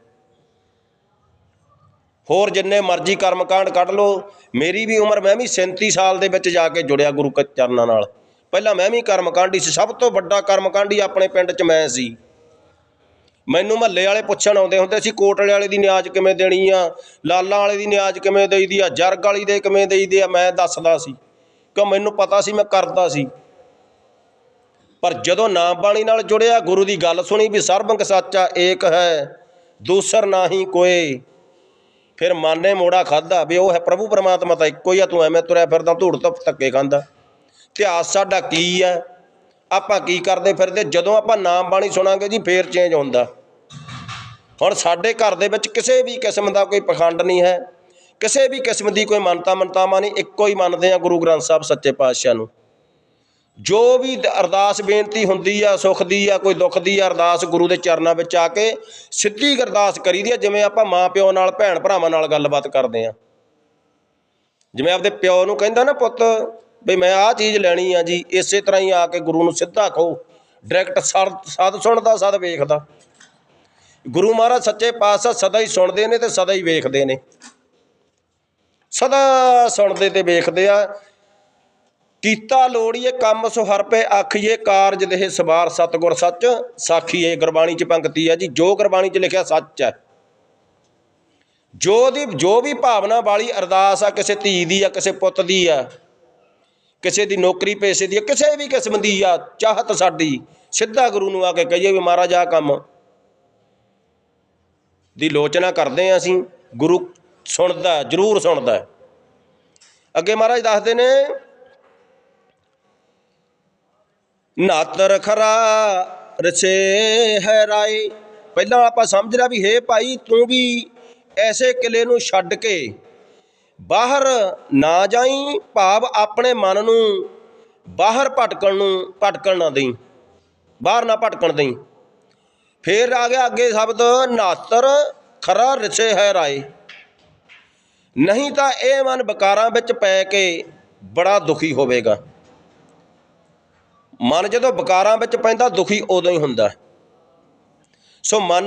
ਹੋਰ ਜਿੰਨੇ ਮਰਜ਼ੀ ਕਰਮਕਾਂਡ ਕੱਢ ਲੋ ਮੇਰੀ ਵੀ ਉਮਰ ਮੈਂ ਵੀ 37 ਸਾਲ ਦੇ ਵਿੱਚ ਜਾ ਕੇ ਜੁੜਿਆ ਗੁਰੂ ਚਰਨਾਂ ਨਾਲ। ਪਹਿਲਾਂ ਮੈਂ ਵੀ ਕਰਮਕਾਂਡੀ ਸੀ, ਸਭ ਤੋਂ ਵੱਡਾ ਕਰਮਕਾਂਡੀ ਆਪਣੇ ਪਿੰਡ 'ਚ ਮੈਂ ਸੀ। ਮੈਨੂੰ ਮਹੱਲੇ ਵਾਲੇ ਪੁੱਛਣ ਆਉਂਦੇ ਹੁੰਦੇ ਸੀ, ਕੋਟਲੇ ਵਾਲੇ ਦੀ ਨਿਆਜ਼ ਕਿਵੇਂ ਦੇਣੀ ਆ, ਲਾਲਾਂ ਵਾਲੇ ਦੀ ਨਿਆਜ਼ ਕਿਵੇਂ ਦੇਈਦੀ ਆ, ਜਰਗ ਵਾਲੀ ਦੇ ਕਿਵੇਂ ਦੇਈਦੇ ਆ, ਮੈਂ ਦੱਸਦਾ ਸੀ। ਕਿਉਂ ਮੈਨੂੰ ਪਤਾ ਸੀ, ਮੈਂ ਕਰਦਾ ਸੀ। ਪਰ ਜਦੋਂ ਨਾਮ ਬਾਣੀ ਨਾਲ ਜੁੜਿਆ, ਗੁਰੂ ਦੀ ਗੱਲ ਸੁਣੀ ਵੀ ਸਰਬੰਗ ਸਾਚਾ ਏਕ ਹੈ, ਦੂਸਰ ਨਾਹੀ ਕੋਏ। ਫਿਰ ਮਨ ਨੇ ਮੋੜਾ ਖਾਦਾ ਵੀ ਉਹ ਹੈ ਪ੍ਰਭੂ ਪਰਮਾਤਮਾ ਤਾਂ ਇੱਕੋ ਹੀ ਆ, ਤੂੰ ਐਵੇਂ ਤੁਰਿਆ ਫਿਰਦਾ, ਧੂੜ ਤੋਂ ਧੱਕੇ ਖਾਂਦਾ। ਇਤਿਹਾਸ ਸਾਡਾ ਕੀ ਹੈ? ਆਪਾਂ ਕੀ ਕਰਦੇ ਫਿਰਦੇ? ਜਦੋਂ ਆਪਾਂ ਨਾਮ ਬਾਣੀ ਸੁਣਾਂਗੇ ਜੀ, ਫੇਰ ਚੇਂਜ ਹੁੰਦਾ। ਹੁਣ ਸਾਡੇ ਘਰ ਦੇ ਵਿੱਚ ਕਿਸੇ ਵੀ ਕਿਸਮ ਦਾ ਕੋਈ ਪਖੰਡ ਨਹੀਂ ਹੈ। ਕਿਸੇ ਵੀ ਕਿਸਮ ਦੀ ਕੋਈ ਮੰਨਤਾ ਮੰਤਾਵਾਂ ਨਹੀਂ, ਇੱਕੋ ਹੀ ਮੰਨਦੇ ਆ ਗੁਰੂ ਗ੍ਰੰਥ ਸਾਹਿਬ ਸੱਚੇ ਪਾਤਸ਼ਾਹ ਨੂੰ। ਜੋ ਵੀ ਅਰਦਾਸ ਬੇਨਤੀ ਹੁੰਦੀ ਆ, ਸੁੱਖ ਦੀ ਆ, ਕੋਈ ਦੁੱਖ ਦੀ ਆ, ਅਰਦਾਸ ਗੁਰੂ ਦੇ ਚਰਨਾਂ ਵਿੱਚ ਆ ਕੇ ਸਿੱਧੀ ਅਰਦਾਸ ਕਰੀਦੀ ਆ, ਜਿਵੇਂ ਆਪਾਂ ਮਾਂ ਪਿਓ ਨਾਲ, ਭੈਣ ਭਰਾਵਾਂ ਨਾਲ ਗੱਲਬਾਤ ਕਰਦੇ ਆ ਜਿਵੇਂ ਆਪਦੇ ਪਿਓ ਨੂੰ ਕਹਿੰਦਾ ਨਾ ਪੁੱਤ ਵੀ ਮੈਂ ਆਹ ਚੀਜ਼ ਲੈਣੀ ਆ ਜੀ, ਇਸੇ ਤਰ੍ਹਾਂ ਹੀ ਆ ਕੇ ਗੁਰੂ ਨੂੰ ਸਿੱਧਾ ਕਹੋ, ਡਾਇਰੈਕਟ ਸਦ ਸੁਣਦਾ, ਸਦ ਵੇਖਦਾ। ਗੁਰੂ ਮਹਾਰਾਜ ਸੱਚੇ ਪਾਤਸ਼ਾਹ ਸਦਾ ਹੀ ਸੁਣਦੇ ਨੇ ਤੇ ਸਦਾ ਹੀ ਵੇਖਦੇ ਨੇ। ਸਦਾ ਸੁਣਦੇ ਤੇ ਵੇਖਦੇ ਆ। ਕੀਤਾ ਲੋੜੀਏ ਕੰਮ ਸੋ ਹਰ ਪੇ ਆਖੀਏ ਕਾਰਜ ਦੇਹ ਸਵਾਰ ਸਤਗੁਰ ਸੱਚ। ਸਾਖੀਏ ਗੁਰਬਾਣੀ ਚ ਪੰਕਤੀ ਆ ਜੀ, ਜੋ ਗੁਰਬਾਣੀ ਚ ਲਿਖਿਆ ਸੱਚ ਹੈ ਜੋ ਦੀ, ਜੋ ਵੀ ਭਾਵਨਾ ਵਾਲੀ ਅਰਦਾਸ ਆ, ਕਿਸੇ ਧੀ ਦੀ ਆ, ਕਿਸੇ ਪੁੱਤ ਦੀ ਆ, ਕਿਸੇ ਦੀ ਨੌਕਰੀ ਪੇਸ਼ੇ ਦੀ ਆ, ਕਿਸੇ ਵੀ ਕਿਸਮ ਦੀ ਆ, ਚਾਹਤ ਸਾਡੀ, ਸਿੱਧਾ ਗੁਰੂ ਨੂੰ ਆ ਕੇ ਕਹੀਏ ਵੀ ਮਹਾਰਾਜ ਆਹ ਕੰਮ ਦੀ ਲੋਚਨਾ ਕਰਦੇ ਹਾਂ ਅਸੀਂ। ਗੁਰੂ ਸੁਣਦਾ, ਜ਼ਰੂਰ ਸੁਣਦਾ ਅੱਗੇ ਮਹਾਰਾਜ ਦੱਸਦੇ ਨੇ, ਨਾਤਰ ਖਰਾ ਰਛੇ ਹੈ ਰਾਏ। ਪਹਿਲਾਂ ਆਪਾਂ ਸਮਝ ਲਿਆ ਵੀ, ਹੇ ਭਾਈ, ਤੂੰ ਵੀ ਐਸੇ ਕਿਲੇ ਨੂੰ ਛੱਡ ਕੇ ਬਾਹਰ ਨਾ ਜਾਈ, ਭਾਵ ਆਪਣੇ ਮਨ ਨੂੰ ਬਾਹਰ ਭਟਕਣ ਨੂੰ, ਭਟਕਣ ਨਾ ਦੇਈ। ਬਾਹਰ ਨਾ ਭਟਕਣ ਦੇਈ। ਫੇਰ ਆ ਗਿਆ ਅੱਗੇ ਸ਼ਬਦ, ਨਾਤਰ ਖਰਾ ਰਛੇ ਹੈ ਰਾਏ। ਨਹੀਂ ਤਾਂ ਇਹ ਮਨ ਵਿਕਾਰਾਂ ਵਿੱਚ ਪੈ ਕੇ ਬੜਾ ਦੁਖੀ ਹੋਵੇਗਾ। ਮਨ ਜਦੋਂ ਵਿਕਾਰਾਂ ਵਿੱਚ ਪੈਂਦਾ, ਦੁਖੀ ਉਦੋਂ ਹੀ ਹੁੰਦਾ। ਸੋ ਮਨ